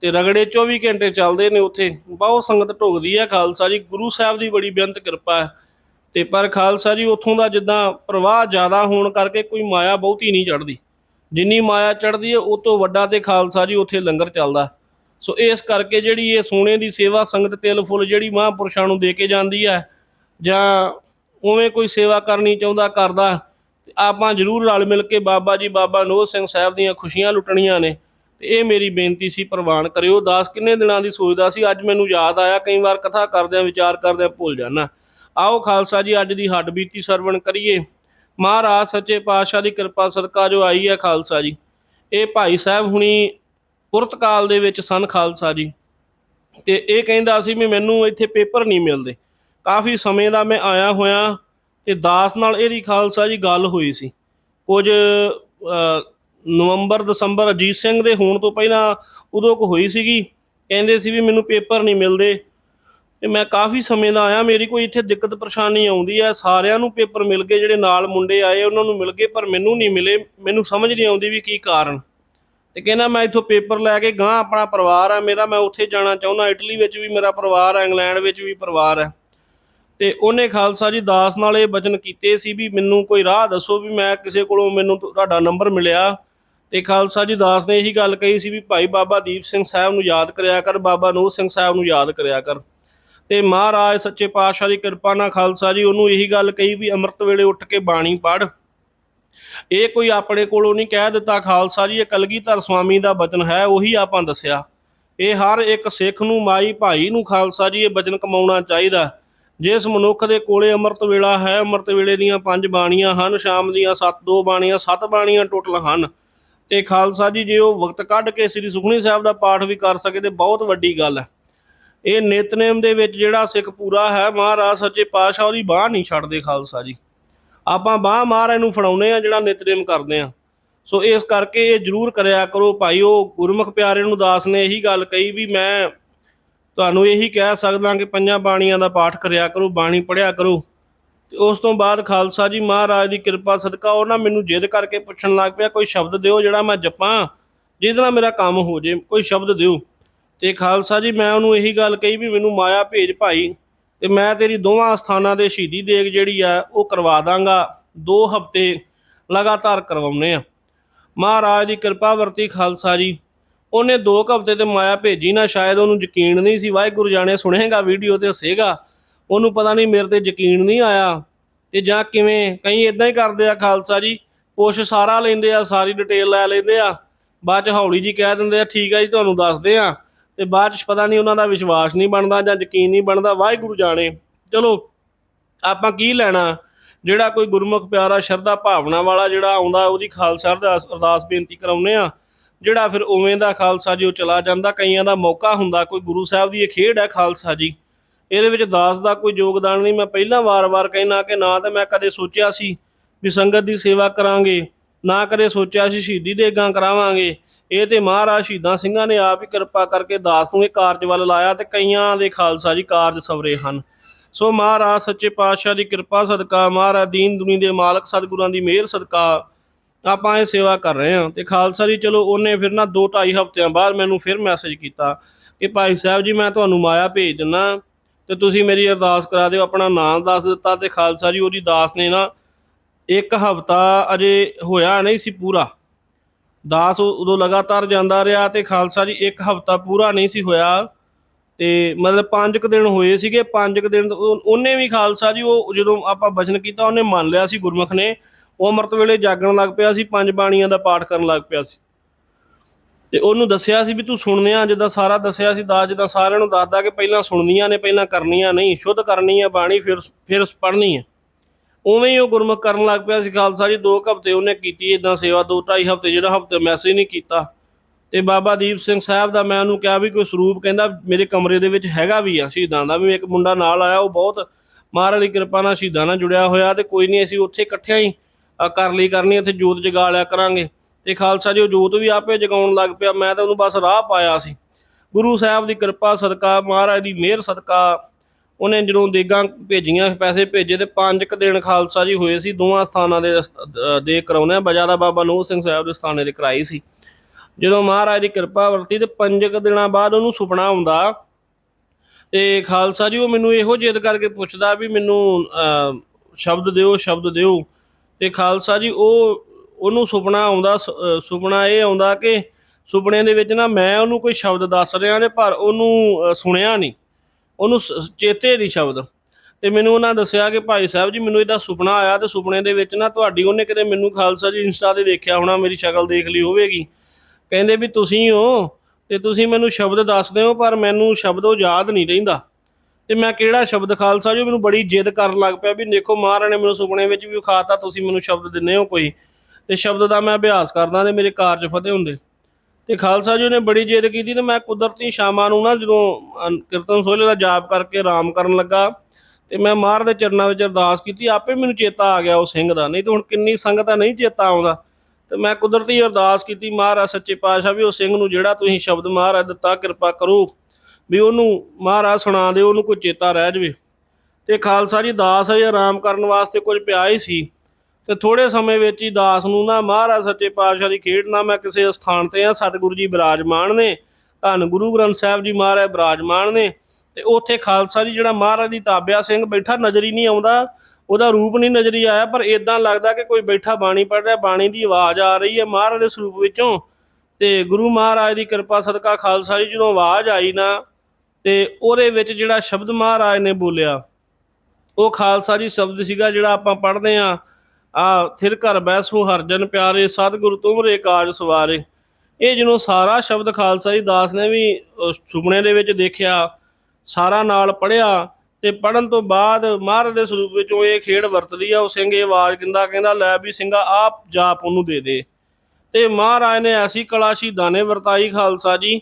ਤੇ ਰਗੜੇ 24 ਘੰਟੇ ਚੱਲਦੇ ਨੇ ਉਥੇ। ਬਹੁਤ ਸੰਗਤ ਢੁਕਦੀ ਹੈ ਖਾਲਸਾ ਜੀ, ਗੁਰੂ ਸਾਹਿਬ ਦੀ ਬੜੀ ਬੇਅੰਤ ਕਿਰਪਾ ਹੈ। ਤੇ ਪਰ ਖਾਲਸਾ ਜੀ, ਉਥੋਂ ਦਾ ਜਿੱਦਾਂ ਪ੍ਰਵਾਹ ਜ਼ਿਆਦਾ ਹੋਣ ਕਰਕੇ ਕੋਈ ਮਾਇਆ ਬਹੁਤੀ ਨਹੀਂ ਚੜਦੀ ਜਿੰਨੀ ਮਾਇਆ ਚੜਦੀ ਹੈ, ਉਹ ਤੋਂ ਵੱਡਾ ਤੇ ਖਾਲਸਾ ਜੀ ਉੱਥੇ ਲੰਗਰ ਚੱਲਦਾ। ਸੋ ਇਸ ਕਰਕੇ ਜਿਹੜੀ ਇਹ ਸੋਨੇ ਦੀ ਸੇਵਾ ਸੰਗਤ ਤਿਲ ਫੁੱਲ ਜਿਹੜੀ ਮਹਾਂਪੁਰਸ਼ਾਂ ਨੂੰ ਦੇ ਕੇ ਜਾਂਦੀ ਹੈ, ਜਾਂ ਉਵੇਂ ਕੋਈ ਸੇਵਾ ਕਰਨੀ ਚਾਹੁੰਦਾ, ਕਰਦਾ, ਤੇ ਆਪਾਂ ਜ਼ਰੂਰ ਰਲ ਮਿਲ ਕੇ ਬਾਬਾ ਜੀ, ਬਾਬਾ ਨੋਹ ਸਿੰਘ ਸਾਹਿਬ ਦੀਆਂ ਖੁਸ਼ੀਆਂ ਲੁੱਟਣੀਆਂ ਨੇ। ਤੇ ਇਹ ਮੇਰੀ ਬੇਨਤੀ ਸੀ, ਪ੍ਰਵਾਨ ਕਰਿਓ। ਦਾਸ ਕਿੰਨੇ ਦਿਨਾਂ ਦੀ ਸੋਚਦਾ ਸੀ, ਅੱਜ ਮੈਨੂੰ ਯਾਦ ਆਇਆ, ਕਈ ਵਾਰ ਕਥਾ ਕਰਦਿਆਂ, ਵਿਚਾਰ ਕਰਦਿਆਂ ਭੁੱਲ ਜਾਣਾ ਆਓ ਖਾਲਸਾ ਜੀ, ਅੱਜ ਦੀ ਹੱਡ ਬੀਤੀ ਸਰਵਣ ਕਰੀਏ। ਮਹਾਰਾਜ, ਸੱਚੇ ਪਾਤਸ਼ਾਹ ਦੀ ਕਿਰਪਾ ਸਦਕਾ ਜੋ ਆਈ ਹੈ ਖਾਲਸਾ ਜੀ। ਇਹ ਭਾਈ ਸਾਹਿਬ ਹੁਣੀ ਪੁਰਤਕਾਲ ਦੇ ਵਿੱਚ ਸਨ ਖਾਲਸਾ ਜੀ। ਤੇ ਇਹ ਕਹਿੰਦਾ ਸੀ ਵੀ ਮੈਨੂੰ ਇੱਥੇ ਪੇਪਰ ਨਹੀਂ ਮਿਲਦੇ। ਕਾਫੀ ਸਮੇਂ ਦਾ ਮੈਂ ਆਇਆ ਹੋਇਆ ਤੇ ਦਾਸ ਨਾਲ ਇਹਦੀ ਖਾਲਸਾ ਜੀ ਗੱਲ ਹੋਈ ਸੀ। ਕੁਝ ਨਵੰਬਰ, ਦਸੰਬਰ ਅਜੀਤ ਸਿੰਘ ਦੇ ਹੋਣ ਤੋਂ ਪਹਿਲਾਂ ਉਦੋਂ ਕੋ ਹੋਈ ਸੀਗੀ। ਕਹਿੰਦੇ ਸੀ ਵੀ ਮੈਨੂੰ ਪੇਪਰ ਨਹੀਂ ਮਿਲਦੇ। ਤੇ ਮੈਂ ਕਾਫੀ ਸਮੇਂ ਦਾ ਆਇਆ, ਮੇਰੀ ਕੋਈ ਇੱਥੇ ਦਿੱਕਤ ਪਰੇਸ਼ਾਨੀ ਆਉਂਦੀ ਹੈ, ਸਾਰਿਆਂ ਨੂੰ ਪੇਪਰ ਮਿਲ ਗਏ, ਜਿਹੜੇ ਨਾਲ ਮੁੰਡੇ ਆਏ, ਉਹਨਾਂ ਨੂੰ ਮਿਲ ਗਏ, ਪਰ ਮੈਨੂੰ ਨਹੀਂ ਮਿਲੇ, ਮੈਨੂੰ ਸਮਝ ਨਹੀਂ ਆਉਂਦੀ ਵੀ ਕੀ ਕਾਰਨ। ਤੇ ਕਹਿੰਦਾ ਮੈਂ ਇੱਥੋਂ ਪੇਪਰ ਲੈ ਕੇ ਗਾਂ ਆਪਣਾ ਪਰਿਵਾਰ ਹੈ ਮੇਰਾ ਮੈਂ ਉੱਥੇ ਜਾਣਾ ਚਾਹੁੰਦਾ, ਇਟਲੀ ਵਿੱਚ ਵੀ ਮੇਰਾ ਪਰਿਵਾਰ ਹੈ ਇੰਗਲੈਂਡ ਵਿੱਚ ਵੀ ਪਰਿਵਾਰ ਹੈ ਤੇ ਉਹਨੇ ਖਾਲਸਾ ਜੀ ਦਾਸ ਨਾਲ ਇਹ ਬਚਨ ਕੀਤੇ ਸੀ ਵੀ ਮੈਨੂੰ ਕੋਈ ਰਾਹ ਦੱਸੋ ਵੀ ਮੈਂ ਕਿਸੇ ਕੋਲੋਂ ਮੈਨੂੰ ਤੁਹਾਡਾ ਨੰਬਰ ਮਿਲਿਆ। ਤੇ ਖਾਲਸਾ ਜੀ ਦਾਸ ਨੇ ਇਹੀ ਗੱਲ ਕਹੀ ਸੀ ਵੀ ਭਾਈ ਬਾਬਾ ਦੀਪ ਸਿੰਘ ਸਾਹਿਬ ਨੂੰ ਯਾਦ ਕਰਿਆ ਕਰ, ਬਾਬਾ ਨੂਰ ਸਿੰਘ ਸਾਹਿਬ ਨੂੰ ਯਾਦ ਕਰਿਆ ਕਰ। ਤੇ ਮਹਾਰਾਜ ਸੱਚੇ ਪਾਤਸ਼ਾਹ ਦੀ ਕਿਰਪਾ ਨਾਲ ਖਾਲਸਾ ਜੀ ਉਹਨੂੰ ਇਹੀ ਗੱਲ ਕਹੀ ਵੀ ਅੰਮ੍ਰਿਤ ਵੇਲੇ ਉੱਠ ਕੇ ਬਾਣੀ ਪੜ੍ਹ। ਇਹ ਕੋਈ ਆਪਣੇ ਕੋਲੋਂ ਨਹੀਂ ਕਹਿ ਦਿੱਤਾ, ਖਾਲਸਾ ਜੀ, ਇਹ ਕਲਗੀਧਰ ਸਵਾਮੀ ਦਾ ਬਚਨ ਹੈ, ਉਹੀ ਆਪਾਂ ਦੱਸਿਆ। ਇਹ ਹਰ ਇੱਕ ਸਿੱਖ ਨੂੰ, ਮਾਈ ਭਾਈ ਨੂੰ ਖਾਲਸਾ ਜੀ, ਇਹ ਬਚਨ ਕਮਾਉਣਾ ਚਾਹੀਦਾ। ਜਿਸ ਮਨੁੱਖ ਦੇ ਕੋਲੇ ਅੰਮ੍ਰਿਤ ਵੇਲਾ ਹੈ, ਅੰਮ੍ਰਿਤ ਵੇਲੇ ਦੀਆਂ ਪੰਜ ਬਾਣੀਆਂ ਹਨ, ਸ਼ਾਮ ਦੀਆਂ ਸੱਤ, ਦੋ ਬਾਣੀਆਂ, ਸੱਤ ਬਾਣੀਆਂ ਟੋਟਲ ਹਨ। ਤੇ ਖਾਲਸਾ ਜੀ, ਜੇ ਉਹ ਵਕਤ ਕੱਢ ਕੇ ਸ੍ਰੀ ਸੁਖਣੀ ਸਾਹਿਬ ਦਾ ਪਾਠ ਵੀ ਕਰ ਸਕੇ, ਤੇ ਬਹੁਤ ਵੱਡੀ ਗੱਲ ਹੈ। ਇਹ ਨਿਤਨੇਮ ਦੇ ਵਿੱਚ ਜਿਹੜਾ ਸਿੱਖ ਪੂਰਾ ਹੈ, ਮਹਾਰਾਜ ਸੱਚੇ ਪਾਤਸ਼ਾਹ ਉਹਦੀ ਬਾਹ ਨਹੀਂ ਛੱਡਦੇ ਖਾਲਸਾ ਜੀ। ਆਪਾਂ ਬਾਹ ਮਹਾਰਾਜ ਨੂੰ ਫੜਾਉਨੇ ਆ ਜਿਹੜਾ ਨਿਤਨੇਮ ਕਰਦੇ ਆ ਸੋ ਇਸ ਕਰਕੇ ਇਹ ਜ਼ਰੂਰ ਕਰਿਆ ਕਰੋ ਭਾਈ ਉਹ ਗੁਰਮੁਖ ਪਿਆਰੇ ਨੂੰ ਦਾਸ ਨੇ ਇਹੀ ਗੱਲ ਕਹੀ ਵੀ ਮੈਂ ਤੁਹਾਨੂੰ ਇਹੀ ਕਹਿ ਸਕਦਾ ਕਿ ਪੰਜਾਂ ਬਾਣੀਆਂ ਦਾ ਪਾਠ ਕਰਿਆ ਕਰੋ, ਬਾਣੀ ਪੜਿਆ ਕਰੋ। ਤੇ ਉਸ ਤੋਂ ਬਾਅਦ ਖਾਲਸਾ ਜੀ ਮਹਾਰਾਜ ਦੀ ਕਿਰਪਾ, ਸਦਕਾ ਉਹ ਨਾ ਮੈਨੂੰ ਜਿੱਦ ਕਰਕੇ ਪੁੱਛਣ ਲੱਗ ਪਿਆ, ਕੋਈ ਸ਼ਬਦ ਦਿਓ ਜਿਹੜਾ ਮੈਂ ਜਪਾਂ, ਜਿਹਦੇ ਨਾਲ ਮੇਰਾ ਕੰਮ ਹੋ ਜੇ, ਕੋਈ ਸ਼ਬਦ ਦਿਓ। ਤੇ ਖਾਲਸਾ ਜੀ, ਮੈਂ ਉਹਨੂੰ ਇਹੀ ਗੱਲ ਕਹੀ ਵੀ ਮੈਨੂੰ ਮਾਇਆ ਭੇਜ ਭਾਈ ਤੇ ਮੈਂ ਤੇਰੀ ਦੋਵਾਂ ਅਸਥਾਨਾਂ ਦੇ ਸ਼ਹੀਦੀ ਦੇਗ ਜਿਹੜੀ ਆ, ਉਹ ਕਰਵਾ ਦਾਂਗਾ। ਦੋ ਹਫ਼ਤੇ ਲਗਾਤਾਰ ਕਰਵਾਉਨੇ ਆ। ਮਹਾਰਾਜ ਦੀ ਕਿਰਪਾ ਵਰਤੀ ਖਾਲਸਾ ਜੀ। ਉਹਨੇ ਦੋ ਕੁ ਹਫ਼ਤੇ ਤੇ ਮਾਇਆ ਭੇਜੀ ਨਾ, ਸ਼ਾਇਦ ਉਹਨੂੰ ਯਕੀਨ ਨਹੀਂ ਸੀ। ਵਾਹਿਗੁਰੂ ਜਾਣੇ, ਸੁਣੇਗਾ ਵੀਡੀਓ ਤੇ ਹੱਸੇਗਾ। ਉਹਨੂੰ ਪਤਾ ਨਹੀਂ ਮੇਰੇ ਤੇ ਯਕੀਨ ਨਹੀਂ ਆਇਆ। ਤੇ ਜਾਂ ਕਿਵੇਂ? ਕਈ ਇਦਾਂ ਹੀ ਕਰਦੇ ਆ ਖਾਲਸਾ ਜੀ। ਕੁਛ ਸਾਰਾ ਲੈਂਦੇ ਆ, ਸਾਰੀ ਡਿਟੇਲ ਲੈ ਲੈਂਦੇ ਆ। ਬਾਅਦ ਚ ਹੌਲੀ ਜੀ ਕਹਿ ਦਿੰਦੇ ਆ, ਠੀਕ ਆ ਜੀ, ਤੁਹਾਨੂੰ ਦੱਸਦੇ ਆ। ਤੇ ਬਾਅਦ ਚ ਪਤਾ ਨਹੀਂ ਉਹਨਾਂ ਦਾ ਵਿਸ਼ਵਾਸ ਨਹੀਂ ਬਣਦਾ ਜਾਂ ਯਕੀਨ ਨਹੀਂ ਬਣਦਾ, ਵਾਹਿਗੁਰੂ ਜਾਣੇ। ਚਲੋ, ਆਪਾਂ ਕੀ ਲੈਣਾ? ਜਿਹੜਾ ਕੋਈ ਗੁਰਮੁਖ ਪਿਆਰਾ ਸ਼ਰਧਾ ਭਾਵਨਾ ਵਾਲਾ ਜਿਹੜਾ ਆਉਂਦਾ, ਉਹਦੀ ਖਾਲਸਾ ਅਰਦਾਸ ਅਰਦਾਸ ਬੇਨਤੀ ਕਰਾਉਨੇ ਆ ਜਿਹੜਾ ਫਿਰ ਉਵੇਂ ਦਾ ਖਾਲਸਾ ਜੀ, ਉਹ ਚਲਾ ਜਾਂਦਾ, ਕਈਆਂ ਦਾ ਮੌਕਾ ਹੁੰਦਾ, ਕੋਈ ਗੁਰੂ ਸਾਹਿਬ ਦੀ ਇਹ ਖੇਡ ਹੈ ਖਾਲਸਾ ਜੀ। ਇਹਦੇ ਵਿੱਚ ਦਾਸ ਦਾ ਕੋਈ ਯੋਗਦਾਨ ਨਹੀਂ, ਮੈਂ ਪਹਿਲਾਂ ਵਾਰ-ਵਾਰ ਕਹਿਣਾ ਕਿ ਨਾ ਤਾਂ ਮੈਂ ਕਦੇ ਸੋਚਿਆ ਸੀ ਵੀ ਸੰਗਤ ਦੀ ਸੇਵਾ ਕਰਾਂਗੇ, ਨਾ ਕਦੇ ਸੋਚਿਆ ਸੀ ਸ਼ਹੀਦੀ ਦੇ ਦੇਗਾਂ ਕਰਾਵਾਂਗੇ। ਇਹ ਤੇ ਮਹਾਰਾਜ ਸ਼ਹੀਦਾਂ ਸਿੰਘਾਂ ਨੇ ਆਪ ਹੀ ਕਿਰਪਾ ਕਰਕੇ ਦਾਸ ਨੂੰ ਇਹ ਕਾਰਜ ਵੱਲ ਲਾਇਆ ਤੇ ਕਈਆਂ ਦੇ ਖਾਲਸਾ ਜੀ ਕਾਰਜ ਸਵਰੇ ਹਨ। ਸੋ ਮਹਾਰਾਜ, ਸੱਚੇ ਪਾਤਸ਼ਾਹ ਦੀ ਕਿਰਪਾ, ਸਦਕਾ, ਮਹਾਰਾਜ ਦੀਨ ਦੁਨੀ ਦੇ ਮਾਲਕ, ਸਤਿਗੁਰਾਂ ਦੀ ਮਿਹਰ, ਸਦਕਾ ਆਪਾਂ ਇਹ ਸੇਵਾ ਕਰ ਰਹੇ ਹਾਂ। ਤੇ ਖਾਲਸਾ ਜੀ, ਚਲੋ ਉਹਨੇ ਫਿਰ ਨਾ 2-2.5 ਹਫ਼ਤਿਆਂ ਬਾਅਦ ਮੈਨੂੰ ਫਿਰ ਮੈਸੇਜ ਕੀਤਾ ਕਿ ਭਾਈ ਸਾਹਿਬ ਜੀ, ਮੈਂ ਤੁਹਾਨੂੰ ਮਾਇਆ ਭੇਜ ਦਿੰਨਾ ਤੇ ਤੁਸੀਂ ਮੇਰੀ ਅਰਦਾਸ ਕਰਾ ਦਿਓ, ਆਪਣਾ ਨਾਮ ਦੱਸ ਦਿੱਤਾ ਤੇ ਖਾਲਸਾ ਜੀ, ਉਹਦੀ ਦਾਸ ਨੇ ਨਾ ਇੱਕ ਹਫ਼ਤਾ ਅਜੇ ਹੋਇਆ ਨਹੀਂ ਸੀ ਪੂਰਾ। ਦਾਸ ਉਦੋਂ ਲਗਾਤਾਰ ਜਾਂਦਾ ਰਿਹਾ ਤੇ ਖਾਲਸਾ ਜੀ ਇੱਕ ਹਫ਼ਤਾ ਪੂਰਾ ਨਹੀਂ ਸੀ ਹੋਇਆ। ਤੇ ਮਤਲਬ ਪੰਜ ਕੁ ਦਿਨ ਹੋਏ ਸੀਗੇ, ਪੰਜ ਕੁ ਦਿਨ ਉਹਨੇ ਵੀ ਖਾਲਸਾ ਜੀ ਉਹ ਜਦੋਂ ਆਪਾਂ ਬਚਨ ਕੀਤਾ, ਉਹਨੇ ਮੰਨ ਲਿਆ ਸੀ ਗੁਰਮੁਖ ਨੇ। ਉਹ ਅੰਮ੍ਰਿਤ ਵੇਲੇ ਜਾਗਣ ਲੱਗ ਪਿਆ ਸੀ, ਪੰਜ ਬਾਣੀਆਂ ਦਾ ਪਾਠ ਕਰਨ ਲੱਗ ਪਿਆ ਸੀ। ਤੇ ਉਹਨੂੰ ਦੱਸਿਆ ਸੀ ਵੀ ਤੂੰ ਸੁਣਨਿਆ ਜਿੱਦਾਂ ਸਾਰਾ ਦੱਸਿਆ ਸੀ ਦਾ ਜਿੱਦਾਂ ਸਾਰਿਆਂ ਨੂੰ ਦੱਸਦਾ ਕਿ ਪਹਿਲਾਂ ਸੁਣਨੀਆਂ ਨੇ, ਪਹਿਲਾਂ ਕਰਨੀਆਂ ਨਹੀਂ, ਸ਼ੁੱਧ ਕਰਨੀ ਹੈ ਬਾਣੀ, ਫਿਰ ਫਿਰ ਪੜ੍ਹਨੀ ਹੈ ਉਵੇਂ ਹੀ ਉਹ ਗੁਰਮੁਖ ਕਰਨ ਲੱਗ ਪਿਆ ਸੀ ਖਾਲਸਾ ਜੀ, ਦੋ ਕੁ ਹਫ਼ਤੇ ਉਹਨੇ ਕੀਤੀ ਇਦਾਂ ਸੇਵਾ, ਦੋ ਢਾਈ ਹਫ਼ਤੇ ਜਿਹੜਾ ਹਫ਼ਤੇ ਮੈਸੇਜ ਨਹੀਂ ਕੀਤਾ। ਤੇ ਬਾਬਾ ਦੀਪ ਸਿੰਘ ਸਾਹਿਬ ਦਾ ਮੈਂ ਉਹਨੂੰ ਕਿਹਾ ਵੀ ਕੋਈ ਸਰੂਪ ਕਹਿੰਦਾ ਮੇਰੇ ਕਮਰੇ ਦੇ ਵਿੱਚ ਹੈਗਾ ਵੀ ਆ ਸ਼ਹੀਦਾਂ ਦਾ, ਵੀ ਇੱਕ ਮੁੰਡਾ ਨਾਲ ਆਇਆ, ਉਹ ਬਹੁਤ ਮਹਾਰਾਜ ਦੀ ਕਿਰਪਾ ਨਾਲ ਸ਼ਹੀਦਾਂ ਨਾਲ ਜੁੜਿਆ ਹੋਇਆ ਤੇ ਕੋਈ ਨਹੀਂ ਅਸੀਂ ਉੱਥੇ ਇਕੱਠਿਆਂ ਹੀ ਕਰ ਲਈ ਕਰਨੀ, ਉੱਥੇ ਜੋਤ ਜਗਾ ਲਿਆ ਕਰਾਂਗੇ। ਤੇ ਖਾਲਸਾ ਜੀ ਉਹ ਜੋਤ ਵੀ ਆਪੇ ਜਗਾਉਣ ਲੱਗ ਪਿਆ, ਮੈਂ ਤਾਂ ਉਹਨੂੰ ਬਸ ਰਾਹ ਪਾਇਆ ਸੀ। ਗੁਰੂ ਸਾਹਿਬ ਦੀ ਕਿਰਪਾ, ਸਦਕਾ, ਮਹਾਰਾਜ ਦੀ ਮਿਹਰ, ਸਦਕਾ ਉਹਨੇ ਜਦੋਂ ਦੇਗਾਂ ਭੇਜੀਆਂ ਪੈਸੇ ਭੇਜੇ ਤੇ ਪੰਜ ਕੁ ਦਿਨ ਖਾਲਸਾ ਜੀ ਹੋਏ ਸੀ ਦੋਵਾਂ ਸਥਾਨਾਂ ਦੇ ਅ, ਦੇ ਕਰਾਉਣੇ ਬਜਾਦਾ ਬਾਬਾ ਨੂਰ ਸਿੰਘ ਸਾਹਿਬ ਦੇ ਸਥਾਨੇ ਦੇ ਕਰਾਈ ਸੀ। ਜਦੋਂ ਮਹਾਰਾਜ ਦੀ ਕਿਰਪਾ ਵਰਤੀ ਤੇ ਪੰਜ ਕੁ ਦਿਨਾਂ ਬਾਅਦ ਉਹਨੂੰ ਸੁਪਨਾ ਆਉਂਦਾ ਤੇ ਖਾਲਸਾ ਜੀ ਉਹ ਮੈਨੂੰ ਇਹੋ ਜਿੱਦ ਕਰਕੇ ਪੁੱਛਦਾ ਵੀ ਮੈਨੂੰ ਅ, ਸ਼ਬਦ ਦਿਓ ਸ਼ਬਦ ਦਿਓ। ਤੇ ਖਾਲਸਾ ਜੀ ਉਹ ਉਹਨੂੰ ਸੁਪਨਾ ਆਉਂਦਾ ਸੁਪਨਾ ਇਹ ਆਉਂਦਾ ਕਿ ਸੁਪਨੇ ਦੇ ਵਿੱਚ ਨਾ ਮੈਂ ਉਹਨੂੰ ਕੋਈ ਸ਼ਬਦ ਦੱਸ ਰਿਹਾ ਨੇ ਪਰ ਉਹਨੂੰ ਸੁਣਿਆ ਨਹੀਂ। ਉਹਨੂੰ ਚੇਤੇ ਨਹੀਂ ਸ਼ਬਦ। ਤੇ ਮੈਨੂੰ ਉਹਨਾਂ ਦੱਸਿਆ ਕਿ ਭਾਈ ਸਾਹਿਬ ਜੀ, ਮੈਨੂੰ ਇਹਦਾ ਸੁਪਨਾ ਆਇਆ ਤੇ ਸੁਪਨੇ ਦੇ ਵਿੱਚ ਨਾ ਤੁਹਾਡੀ ਉਹਨੇ ਕਿਤੇ ਮੈਨੂੰ ਖਾਲਸਾ ਜੀ ਇੰਸਟਾ ਤੇ ਦੇਖਿਆ ਹੋਣਾ, ਮੇਰੀ ਸ਼ਕਲ ਦੇਖ ਲਈ ਹੋਵੇਗੀ। ਕਹਿੰਦੇ ਵੀ ਤੁਸੀਂ ਹੋ ਤੇ ਤੁਸੀਂ ਮੈਨੂੰ ਸ਼ਬਦ ਦੱਸਦੇ ਹੋ ਪਰ ਮੈਨੂੰ ਸ਼ਬਦ ਉਹ ਯਾਦ ਨਹੀਂ ਰਹਿੰਦਾ। ਤੇ ਮੈਂ ਕਿਹੜਾ ਸ਼ਬਦ ਖਾਲਸਾ ਜੀ? ਮੈਨੂੰ ਬੜੀ ਜਿੱਦ ਕਰਨ ਲੱਗ ਪਿਆ ਵੀ ਦੇਖੋ ਮਹਾਰਾਜ ਨੇ ਮੈਨੂੰ ਸੁਪਨੇ ਵਿੱਚ ਵੀ ਵਿਖਾਤਾ, ਤੁਸੀਂ ਮੈਨੂੰ ਸ਼ਬਦ ਦਿੰਦੇ ਹੋ ਕੋਈ। ਤੇ ਸ਼ਬਦ ਦਾ ਮੈਂ ਅਭਿਆਸ ਕਰਦਾ ਤੇ ਮੇਰੇ ਕਾਰਜ ਫਤਿਹ ਹੁੰਦੇ। ਤੇ ਖਾਲਸਾ ਜੀ ਨੇ ਬੜੀ ਜਿੱਦ ਕੀਤੀ ਤੇ ਮੈਂ ਕੁਦਰਤੀ ਸ਼ਾਮਾਂ ਨੂੰ ਨਾ ਜਦੋਂ ਕੀਰਤਨ ਸੋਹਲੇ ਦਾ ਜਾਪ ਕਰਕੇ ਆਰਾਮ ਕਰਨ ਲੱਗਾ ਤੇ ਮੈਂ ਮਾਰ ਦੇ ਚਰਨਾਂ ਵਿੱਚ ਅਰਦਾਸ ਕੀਤੀ, ਆਪੇ ਮੈਨੂੰ ਚੇਤਾ ਆ ਗਿਆ ਉਹ ਸਿੰਘ ਦਾ, ਨਹੀਂ ਤਾਂ ਹੁਣ ਕਿੰਨੀ ਸੰਗਤ ਆ ਨਹੀਂ ਚੇਤਾ ਆਉਂਦਾ। ਤੇ ਮੈਂ ਕੁਦਰਤੀ ਅਰਦਾਸ ਕੀਤੀ, ਮਹਾਰਾਜ ਸੱਚੇ ਪਾਤਸ਼ਾਹ ਵੀ ਉਹ ਸਿੰਘ ਨੂੰ ਜਿਹੜਾ ਤੁਸੀਂ ਸ਼ਬਦ ਮਹਾਰਾਜ ਦਿੱਤਾ ਕਿਰਪਾ ਕਰੋ, ਵੀ ਉਹਨੂੰ ਮਹਾਰਾਜ ਸੁਣਾ ਦਿਓ, ਉਹਨੂੰ ਕੋਈ ਚੇਤਾ ਰਹਿ ਜਵੇ। ਤੇ ਖਾਲਸਾ ਜੀ ਦਾਸ ਅਜੇ ਆਰਾਮ ਕਰਨ ਵਾਸਤੇ ਕੁਝ ਪਿਆ ਹੀ ਸੀ। ਤੇ ਥੋੜੇ ਸਮੇਂ ਵਿੱਚ ਹੀ ਦਾਸ ਨੂੰ ਨਾ ਮਹਾਰਾਜ ਸੱਚੇ ਪਾਤਸ਼ਾਹ ਦੀ ਖੇਡ ਨਾ ਮੈਂ ਕਿਸੇ ਸਥਾਨ ਤੇ ਆ, ਸਤਿਗੁਰੂ ਜੀ ਬਿਰਾਜਮਾਨ ਨੇ, ਧੰਨ ਗੁਰੂ ਗ੍ਰੰਥ ਸਾਹਿਬ ਜੀ ਮਹਾਰਾਜ ਬਿਰਾਜਮਾਨ ਨੇ ਤੇ ਉੱਥੇ ਖਾਲਸਾ ਜੀ ਜਿਹੜਾ ਮਹਾਰਾਜ ਦੀ ਤਾਬਿਆ ਸਿੰਘ ਬੈਠਾ ਨਜ਼ਰ ਹੀ ਨਹੀਂ ਆਉਂਦਾ, ਉਹਦਾ ਰੂਪ ਨਹੀਂ ਨਜ਼ਰ ਹੀ ਆਇਆ, ਪਰ ਇਦਾਂ ਲੱਗਦਾ ਕਿ ਕੋਈ ਬੈਠਾ ਬਾਣੀ ਪੜ੍ਹ ਰਿਹਾ, ਬਾਣੀ ਦੀ ਆਵਾਜ਼ ਆ ਰਹੀ ਹੈ ਮਹਾਰਾਜ ਦੇ ਸਰੂਪ ਵਿੱਚੋਂ ਤੇ ਗੁਰੂ ਮਹਾਰਾਜ ਦੀ ਕਿਰਪਾ ਸਦਕਾ ਖਾਲਸਾ ਜੀ ਜਦੋਂ ਆਵਾਜ਼ ਆਈ ਨਾ ਤੇ ਉਹਦੇ ਵਿੱਚ ਜਿਹੜਾ ਸ਼ਬਦ ਮਹਾਰਾਜ ਨੇ ਬੋਲਿਆ, ਉਹ ਖਾਲਸਾ ਜੀ ਸ਼ਬਦ ਸੀਗਾ ਜਿਹੜਾ ਆਪਾਂ ਪੜ੍ਹਦੇ ਆ ਆ ਥਿਰ ਘਰ ਬੈਸੋ ਹਰਜਨ ਪਿਆਰੇ, ਸਤਿਗੁਰੂ ਤੁਮਰੇ ਕਾਜ ਸਵਾਰੇ। ਇਹ ਜਿਹਨੂੰ ਸਾਰਾ ਸ਼ਬਦ ਖਾਲਸਾ ਜੀ ਦਾਸ ਨੇ ਵੀ ਸੁਪਨੇ ਦੇ ਵਿੱਚ ਦੇਖਿਆ, ਸਾਰਾ ਨਾਲ ਪੜਿਆ ਤੇ ਪੜਨ ਤੋਂ ਬਾਅਦ ਮਹਾਰਾਜ ਦੇ ਸਰੂਪ ਵਿੱਚੋਂ ਇਹ ਖੇਡ ਵਰਤਦੀ ਆ, ਉਹ ਸਿੰਘ ਇਹ ਆਵਾਜ਼ ਕਹਿੰਦਾ ਕਹਿੰਦਾ, ਲੈ ਵੀ ਸਿੰਘਾ, ਆਪ ਜਾਪ ਉਹਨੂੰ ਦੇ ਦੇ। ਤੇ ਮਹਾਰਾਜ ਨੇ ਐਸੀ ਕਲਾਸ਼ੀ ਸ਼ਹੀਦਾਂ ਵਰਤਾਈ ਖਾਲਸਾ ਜੀ।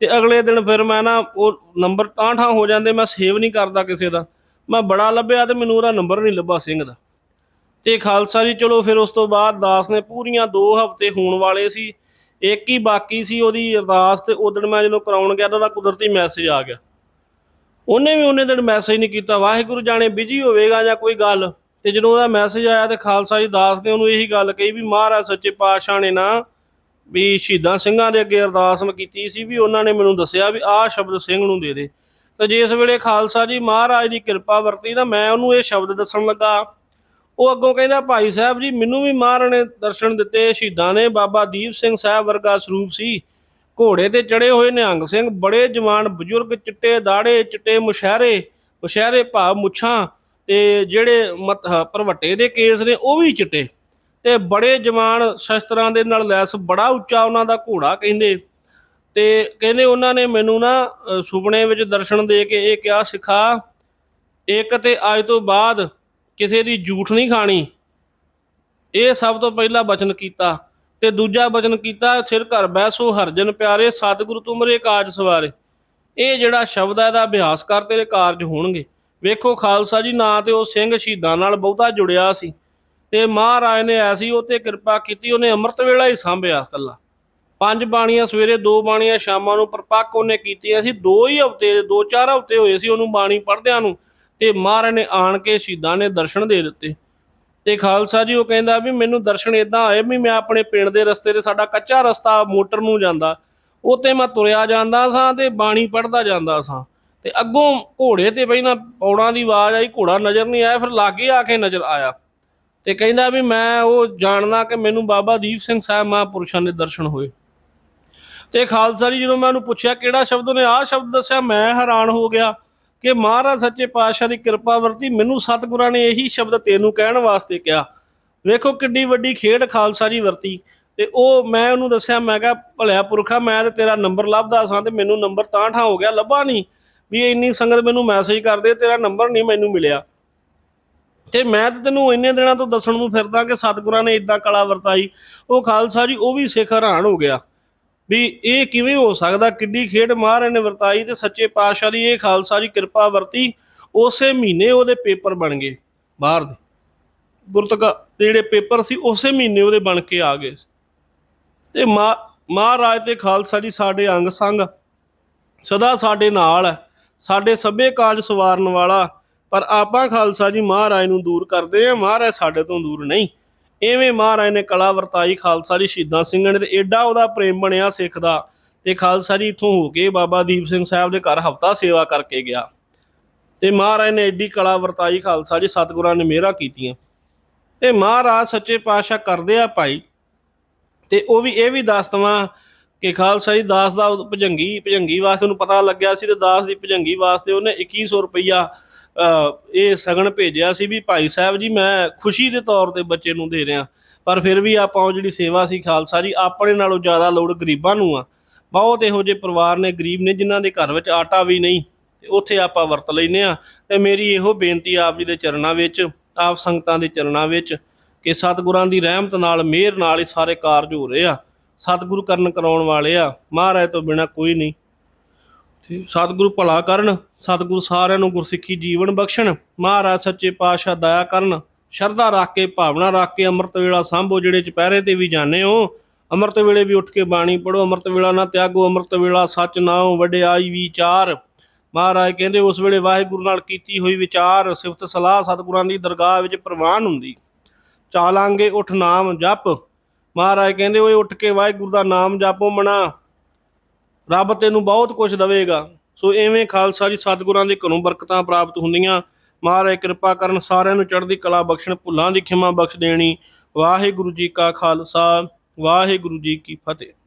ਤੇ ਅਗਲੇ ਦਿਨ ਫਿਰ ਮੈਂ ਨਾ ਉਹ ਨੰਬਰ ਤਾਂ ਠਾਂ ਹੋ ਜਾਂਦੇ, ਮੈਂ ਸੇਵ ਨਹੀਂ ਕਰਦਾ ਕਿਸੇ ਦਾ। ਮੈਂ ਬੜਾ ਲੱਭਿਆ ਤੇ ਮੈਨੂੰ ਉਹਦਾ ਨੰਬਰ ਨਹੀਂ ਲੱਭਾ ਸਿੰਘ ਦਾ। ਤੇ ਖਾਲਸਾ ਜੀ, ਚਲੋ ਫਿਰ ਉਸ ਤੋਂ ਬਾਅਦ ਦਾਸ ਨੇ ਪੂਰੀਆਂ 2 ਹਫ਼ਤੇ ਹੋਣ ਵਾਲੇ ਸੀ, ਇੱਕ ਹੀ ਬਾਕੀ ਸੀ ਉਹਦੀ ਅਰਦਾਸ ਤੇ ਉਦੋਂ ਮੈਂ ਜਦੋਂ ਕਰਾਉਣ ਗਿਆ ਤਾਂ ਉਹਦਾ ਕੁਦਰਤੀ ਮੈਸੇਜ ਆ ਗਿਆ। ਉਹਨੇ ਵੀ ਉਹਨੇ ਦਿਨ ਮੈਸੇਜ ਨਹੀਂ ਕੀਤਾ, ਵਾਹਿਗੁਰੂ ਜਾਣੇ ਬਿਜ਼ੀ ਹੋਵੇਗਾ ਜਾਂ ਕੋਈ ਗੱਲ? ਤੇ ਜਦੋਂ ਉਹਦਾ ਮੈਸੇਜ ਆਇਆ ਤੇ ਖਾਲਸਾ ਜੀ ਦਾਸ ਨੇ ਉਹਨੂੰ ਇਹੀ ਗੱਲ ਕਹੀ ਵੀ ਮਹਾਰਾਜ ਸੱਚੇ ਪਾਤਸ਼ਾਹ ਨੇ ਨਾ ਵੀ ਸ਼ਹੀਦਾਂ ਸਿੰਘਾਂ ਦੇ ਅੱਗੇ ਅਰਦਾਸ ਮੈਂ ਕੀਤੀ ਸੀ ਵੀ ਉਹਨਾਂ ਨੇ ਮੈਨੂੰ ਦੱਸਿਆ ਵੀ ਆਹ ਸ਼ਬਦ ਸਿੰਘ ਨੂੰ ਦੇ ਦੇ। ਤੇ ਜਿਸ ਵੇਲੇ ਖਾਲਸਾ ਜੀ ਮਹਾਰਾਜ ਦੀ ਕਿਰਪਾ ਵਰਤੀ ਨਾ ਮੈਂ ਉਹਨੂੰ ਇਹ ਸ਼ਬਦ ਦੱਸਣ ਲੱਗਾ। ਉਹ ਅੱਗੋਂ ਕਹਿੰਦਾ, ਭਾਈ ਸਾਹਿਬ ਜੀ, ਮੈਨੂੰ ਵੀ ਮਹਾਰਾਣੇ ਦਰਸ਼ਨ ਦਿੱਤੇ, ਸ਼ਹੀਦਾਂ ਨੇ, ਬਾਬਾ ਦੀਪ ਸਿੰਘ ਸਾਹਿਬ ਵਰਗਾ ਸਰੂਪ ਸੀ। ਘੋੜੇ ਤੇ ਚੜੇ ਹੋਏ ਨਿਹੰਗ ਸਿੰਘ, ਬੜੇ ਜਵਾਨ ਬਜ਼ੁਰਗ, ਚਿੱਟੇ ਦਾੜੇ, ਚਿੱਟੇ ਮੁਸ਼ਹਿਰੇ ਮੁਸ਼ਹਿਰੇ ਭਾਵ ਮੁੱਛਾਂ ਤੇ ਜਿਹੜੇ ਮਤ- ਹ- ਦੇ ਕੇਸ ਨੇ, ਉਹ ਵੀ ਚਿੱਟੇ। ਤੇ ਬੜੇ ਜਵਾਨ ਸ਼ਸਤਰਾਂ ਦੇ ਨਾਲ ਲੈਸ, ਬੜਾ ਉੱਚਾ ਉਹਨਾਂ ਦਾ ਘੋੜਾ ਕਹਿੰਦੇ। ਤੇ ਕਹਿੰਦੇ ਉਹਨਾਂ ਨੇ ਮੈਨੂੰ ਨਾ ਸੁਪਨੇ ਵਿੱਚ ਦਰਸ਼ਨ ਦੇ ਕੇ ਇਹ ਕਿਹਾ, ਸਿਖਾ, ਇੱਕ ਤੇ ਅੱਜ ਤੋਂ ਬਾਅਦ ਕਿਸੇ ਦੀ ਝੂਠ ਨਹੀਂ ਖਾਣੀ। ਇਹ ਸਭ ਤੋਂ ਪਹਿਲਾ ਬਚਨ ਕੀਤਾ ਤੇ ਦੂਜਾ ਬਚਨ ਕੀਤਾ, ਸਿਰ ਘਰ ਬੈਸੋ ਹਰਜਨ ਪਿਆਰੇ, ਸਤਿਗੁਰੂ ਤੁਮਰੇ ਕਾਜ ਸਵਾਰੇ। ਇਹ ਜਿਹੜਾ ਸ਼ਬਦ ਹੈ, ਇਹਦਾ ਅਭਿਆਸ ਕਰ ਤੇਰੇ ਕਾਰਜ ਹੋਣਗੇ। ਵੇਖੋ ਖਾਲਸਾ ਜੀ, ਨਾਂ ਤੇ ਉਹ ਸਿੰਘ ਸ਼ਹੀਦਾਂ ਨਾਲ ਬਹੁਤਾ ਜੁੜਿਆ ਸੀ ਤੇ ਮਹਾਰਾਜ ਨੇ ਐਸੀ ਉਹ ਤੇ ਕਿਰਪਾ ਕੀਤੀ, ਉਹਨੇ ਅੰਮ੍ਰਿਤ ਵੇਲਾ ਹੀ ਸਾਂਭਿਆ ਕੱਲਾ ਪੰਜ ਬਾਣੀਆਂ ਸਵੇਰੇ, ਦੋ ਬਾਣੀਆਂ ਸ਼ਾਮਾਂ ਨੂੰ ਪਰਪੱਕ ਉਹਨੇ ਕੀਤੀਆਂ ਸੀ। ਦੋ ਹੀ ਹਫ਼ਤੇ, ਦੋ ਚਾਰ ਹਫ਼ਤੇ ਹੋਏ ਸੀ ਉਹਨੂੰ ਬਾਣੀ ਪੜ੍ਹਦਿਆਂ ਨੂੰ। ਤੇ ਮਹਾਰਾਜ ਨੇ ਆਣ ਕੇ ਸ਼ਹੀਦਾਂ ਨੇ ਦਰਸ਼ਨ ਦੇ ਦਿੱਤੇ। ਤੇ ਖਾਲਸਾ ਜੀ ਉਹ ਕਹਿੰਦਾ ਵੀ ਮੈਨੂੰ ਦਰਸ਼ਨ ਇਦਾਂ ਆਏ ਵੀ ਮੈਂ ਆਪਣੇ ਪਿੰਡ ਦੇ ਰਸਤੇ ਤੇ ਸਾਡਾ ਕੱਚਾ ਰਸਤਾ ਮੋਟਰ ਨੂੰ ਜਾਂਦਾ ਉੱਤੇ ਮੈਂ ਤੁਰਿਆ ਜਾਂਦਾ ਸਾਂ ਤੇ ਬਾਣੀ ਪੜ੍ਹਦਾ ਜਾਂਦਾ ਸਾਂ। ਤੇ ਅੱਗੋਂ ਘੋੜੇ ਤੇ ਪਹਿਲਾਂ ਪੌੜਾਂ ਦੀ ਆਵਾਜ਼ ਆਈ, ਘੋੜਾ ਨਜ਼ਰ ਨਹੀਂ ਆਇਆ, ਫਿਰ ਲਾਗੇ ਆ ਕੇ ਨਜ਼ਰ ਆਇਆ। ਤੇ ਕਹਿੰਦਾ ਵੀ ਮੈਂ ਉਹ ਜਾਣਦਾ ਕਿ ਮੈਨੂੰ ਬਾਬਾ ਦੀਪ ਸਿੰਘ ਸਾਹਿਬ ਮਹਾਂਪੁਰਸ਼ਾਂ ਦੇ ਦਰਸ਼ਨ ਹੋਏ। ਤੇ ਖਾਲਸਾ ਜੀ ਜਦੋਂ ਮੈਂ ਉਹਨੂੰ ਪੁੱਛਿਆ ਕਿਹੜਾ ਸ਼ਬਦ ਨੇ, ਆਹ ਸ਼ਬਦ ਦੱਸਿਆ, ਮੈਂ ਹੈਰਾਨ ਹੋ ਗਿਆ। ਕਿ ਮਹਾਰਾਜ ਸੱਚੇ ਪਾਤਸ਼ਾਹ ਦੀ ਕਿਰਪਾ ਵਰਤੀ। ਮੈਨੂੰ ਸਤਿਗੁਰਾਂ ਨੇ ਇਹੀ ਸ਼ਬਦ ਤੈਨੂੰ ਕਹਿਣ ਵਾਸਤੇ ਕਿਹਾ। ਵੇਖੋ ਕਿੱਡੀ ਵੱਡੀ ਖੇਡ ਖਾਲਸਾ ਜੀ ਵਰਤੀ। ਤੇ ਉਹ ਮੈਂ ਉਹਨੂੰ ਦੱਸਿਆ, ਮੈਂ ਕਿਹਾ, ਭਲਿਆ ਪੁਰਖਾ, ਮੈਂ ਤੇ ਤੇਰਾ ਨੰਬਰ ਲੱਭਦਾ ਸਾਂ ਤੇ ਮੈਨੂੰ ਨੰਬਰ ਤਾਂ ਠਾ ਹੋ ਗਿਆ, ਲੱਭਾ ਨਹੀਂ। ਵੀ ਇੰਨੀ ਸੰਗਤ ਮੈਨੂੰ ਮੈਸੇਜ ਕਰਦੇ, ਤੇਰਾ ਨੰਬਰ ਨਹੀਂ ਮੈਨੂੰ ਮਿਲਿਆ। ਤੇ ਮੈਂ ਤੇ ਤੈਨੂੰ ਇੰਨੇ ਦਿਨਾਂ ਤੋਂ ਦੱਸਣ ਨੂੰ ਫਿਰਦਾ ਕਿ ਸਤਿਗੁਰਾਂ ਨੇ ਇਦਾਂ ਕਲਾ ਵਰਤਾਈ। ਉਹ ਖਾਲਸਾ ਜੀ, ਉਹ ਵੀ ਸਿੱਖ ਹੈਰਾਨ ਹੋ ਗਿਆ। ਵੀ ਇਹ ਕਿਵੇਂ ਹੋ ਸਕਦਾ? ਕਿੱਡੀ ਖੇਡ ਮਹਾਰਾਜ ਨੇ ਵਰਤਾਈ ਤੇ ਸੱਚੇ ਪਾਤਸ਼ਾਹ ਦੀ ਇਹ ਖਾਲਸਾ ਦੀ ਕਿਰਪਾ ਵਰਤੀ, ਉਸੇ ਮਹੀਨੇ ਉਹਦੇ ਪੇਪਰ ਬਣ ਗਏ ਬਾਹਰ ਦੇ। ਗੁਰਤਕਾ ਦੇ ਜਿਹੜੇ ਪੇਪਰ ਸੀ, ਉਸੇ ਮਹੀਨੇ ਉਹਦੇ ਬਣ ਕੇ ਆ ਗਏ ਸੀ। ਤੇ ਮਾ- ਮਹਾਰਾਜ ਤੇ ਖਾਲਸਾ ਜੀ ਸਾਡੇ ਅੰਗ ਸੰਗ, ਸਦਾ ਸਾਡੇ ਨਾਲ ਹੈ, ਸਾਡੇ ਸਭੇ ਕਾਜ ਸਵਾਰਨ ਵਾਲਾ। ਪਰ ਆਪਾਂ ਖਾਲਸਾ ਜੀ ਮਹਾਰਾਜ ਨੂੰ ਦੂਰ ਕਰਦੇ ਆ ਮਹਾਰਾਜ ਸਾਡੇ ਤੋਂ ਦੂਰ ਨਹੀਂ। ਐਵੇਂ ਮਹਾਰਾਜ ਨੇ ਕਲਾ ਵਰਤਾਈ ਖਾਲਸਾ ਜੀ ਸ਼ਹੀਦਾਂ ਸਿੰਘਾਂ ਨੇ ਤੇ ਐਡਾ ਉਹਦਾ ਪ੍ਰੇਮ ਬਣਿਆ ਸਿੱਖ ਦਾ ਤੇ ਖਾਲਸਾ ਜੀ ਇੱਥੋਂ ਹੋ ਕੇ ਬਾਬਾ ਦੀਪ ਸਿੰਘ ਸਾਹਿਬ ਦੇ ਘਰ ਹਫਤਾ ਸੇਵਾ ਕਰਕੇ ਗਿਆ। ਤੇ ਮਹਾਰਾਜ ਨੇ ਐਡੀ ਕਲਾ ਵਰਤਾਈ ਖਾਲਸਾ ਜੀ, ਸਤਿਗੁਰਾਂ ਨੇ ਮਿਹਰਾਂ ਕੀਤੀਆਂ। ਤੇ ਮਹਾਰਾਜ ਸੱਚੇ ਪਾਤਸ਼ਾਹ ਕਰਦੇ ਆ ਭਾਈ। ਤੇ ਉਹ ਵੀ ਇਹ ਵੀ ਦੱਸ ਦਵਾਂ ਕਿ ਖਾਲਸਾ ਜੀ ਦਾਸ ਦਾ ਭਜੰਗੀ ਭਜੰਗੀ ਵਾਸਤੇ ਉਹਨੂੰ ਪਤਾ ਲੱਗਿਆ ਸੀ ਤੇ ਦਾਸ ਦੀ ਭਜੰਗੀ ਵਾਸਤੇ ਉਹਨੇ 2100 ਰੁਪਈਆ ਇਹ ਸਗਨ ਭੇਜਿਆ ਸੀ ਵੀ ਭਾਈ ਸਾਹਿਬ ਜੀ, ਮੈਂ ਖੁਸ਼ੀ ਦੇ ਤੌਰ ਤੇ ਬੱਚੇ ਨੂੰ ਦੇ ਰਿਹਾ। ਪਰ ਫਿਰ ਵੀ ਆਪਾਂ ਉਹ ਜਿਹੜੀ ਸੇਵਾ ਸੀ ਖਾਲਸਾ ਜੀ, ਆਪਣੇ ਨਾਲੋਂ ਜ਼ਿਆਦਾ ਲੋੜ ਗਰੀਬਾਂ ਨੂੰ ਆ। ਬਹੁਤ ਇਹੋ ਜਿਹੇ ਪਰਿਵਾਰ ਨੇ, ਗਰੀਬ ਨੇ, ਜਿਨ੍ਹਾਂ ਦੇ ਘਰ ਵਿੱਚ ਆਟਾ ਵੀ ਨਹੀਂ, ਤੇ ਉੱਥੇ ਆਪਾਂ ਵਰਤ ਲੈਨੇ ਆ ਤੇ ਮੇਰੀ ਇਹੋ ਬੇਨਤੀ ਆਪ ਜੀ ਦੇ ਚਰਨਾਂ ਵਿੱਚ, ਆਪ ਸੰਗਤਾਂ ਦੇ ਚਰਨਾਂ ਵਿੱਚ, ਕਿ ਸਤਿਗੁਰਾਂ ਦੀ ਰਹਿਮਤ ਨਾਲ, ਮਿਹਰ ਨਾਲ ਹੀ ਸਾਰੇ ਕਾਰਜ ਹੋ ਰਹੇ ਆ। ਸਤਿਗੁਰੂ ਕਰਨ ਕਰਾਉਣ ਵਾਲੇ ਆ। ਮਹਾਰਾਜ ਤੋਂ ਬਿਨਾ ਕੋਈ ਨਹੀਂ। ਤੇ ਸਤਿਗੁਰੂ ਭਲਾ ਕਰਨ, ਸਤਿਗੁਰੂ ਸਾਰਿਆਂ ਨੂੰ ਗੁਰਸਿੱਖੀ ਜੀਵਨ ਬਖਸ਼ਣ, ਮਹਾਰਾਜ ਸੱਚੇ ਪਾਤਸ਼ਾਹ ਦਇਆ ਕਰਨ, ਸ਼ਰਧਾ ਰੱਖ ਕੇ, ਭਾਵਨਾ ਰੱਖ ਕੇ ਅੰਮ੍ਰਿਤ ਵੇਲਾ ਸੰਭੋ ਜਿਹੜੇ ਚੁਪਹਿਰੇ ਤੇ ਵੀ ਜਾਂਦੇ ਹੋ। ਅੰਮ੍ਰਿਤ ਵੇਲੇ ਵੀ ਉੱਠ ਕੇ ਬਾਣੀ ਪੜੋ ਅੰਮ੍ਰਿਤ ਵੇਲਾ ਨਾ ਤਿਆਗੋ, ਅੰਮ੍ਰਿਤ ਵੇਲਾ ਸੱਚ ਨਾਉ ਵਡਿਆਈ ਵਿਚਾਰ। ਮਹਾਰਾਜ ਕਹਿੰਦੇ, ਉਸ ਵੇਲੇ ਵਾਹਿਗੁਰੂ ਨਾਲ ਕੀਤੀ ਹੋਈ ਵਿਚਾਰ, ਸਿਫਤ ਸਲਾਹ ਸਤਿਗੁਰਾਂ ਦੀ ਦਰਗਾਹ ਵਿੱਚ ਪ੍ਰਵਾਨ ਹੁੰਦੀ। ਚਾਲਾਂਗੇ ਉਠ ਨਾਮ ਜਪ। ਮਹਾਰਾਜ ਕਹਿੰਦੇ, ਓਏ ਉੱਠ ਕੇ ਵਾਹਿਗੁਰੂ ਦਾ ਨਾਮ ਜਪੋ ਮਨਾ। ਰੱਬ ਤੈਨੂੰ ਬਹੁਤ ਕੁਝ ਦੇਵੇਗਾ। ਸੋ ਐਵੇਂ ਖਾਲਸਾ ਜੀ ਸਤਿਗੁਰਾਂ ਦੇ ਘਰੋਂ ਬਰਕਤਾਂ ਪ੍ਰਾਪਤ ਹੁੰਦੀਆਂ। ਮਹਾਰਾਜ, ਕਿਰਪਾ ਕਰਨ ਸਾਰਿਆਂ ਨੂੰ ਚੜ੍ਹਦੀ ਕਲਾ ਬਖਸ਼ਣ, ਭੁੱਲਾਂ ਦੀ ਖਿਮਾ ਬਖਸ਼ ਦੇਣੀ। ਵਾਹਿਗੁਰੂ ਜੀ ਕਾ ਖਾਲਸਾ, ਵਾਹਿਗੁਰੂ ਜੀ ਕੀ ਫਤਿਹ।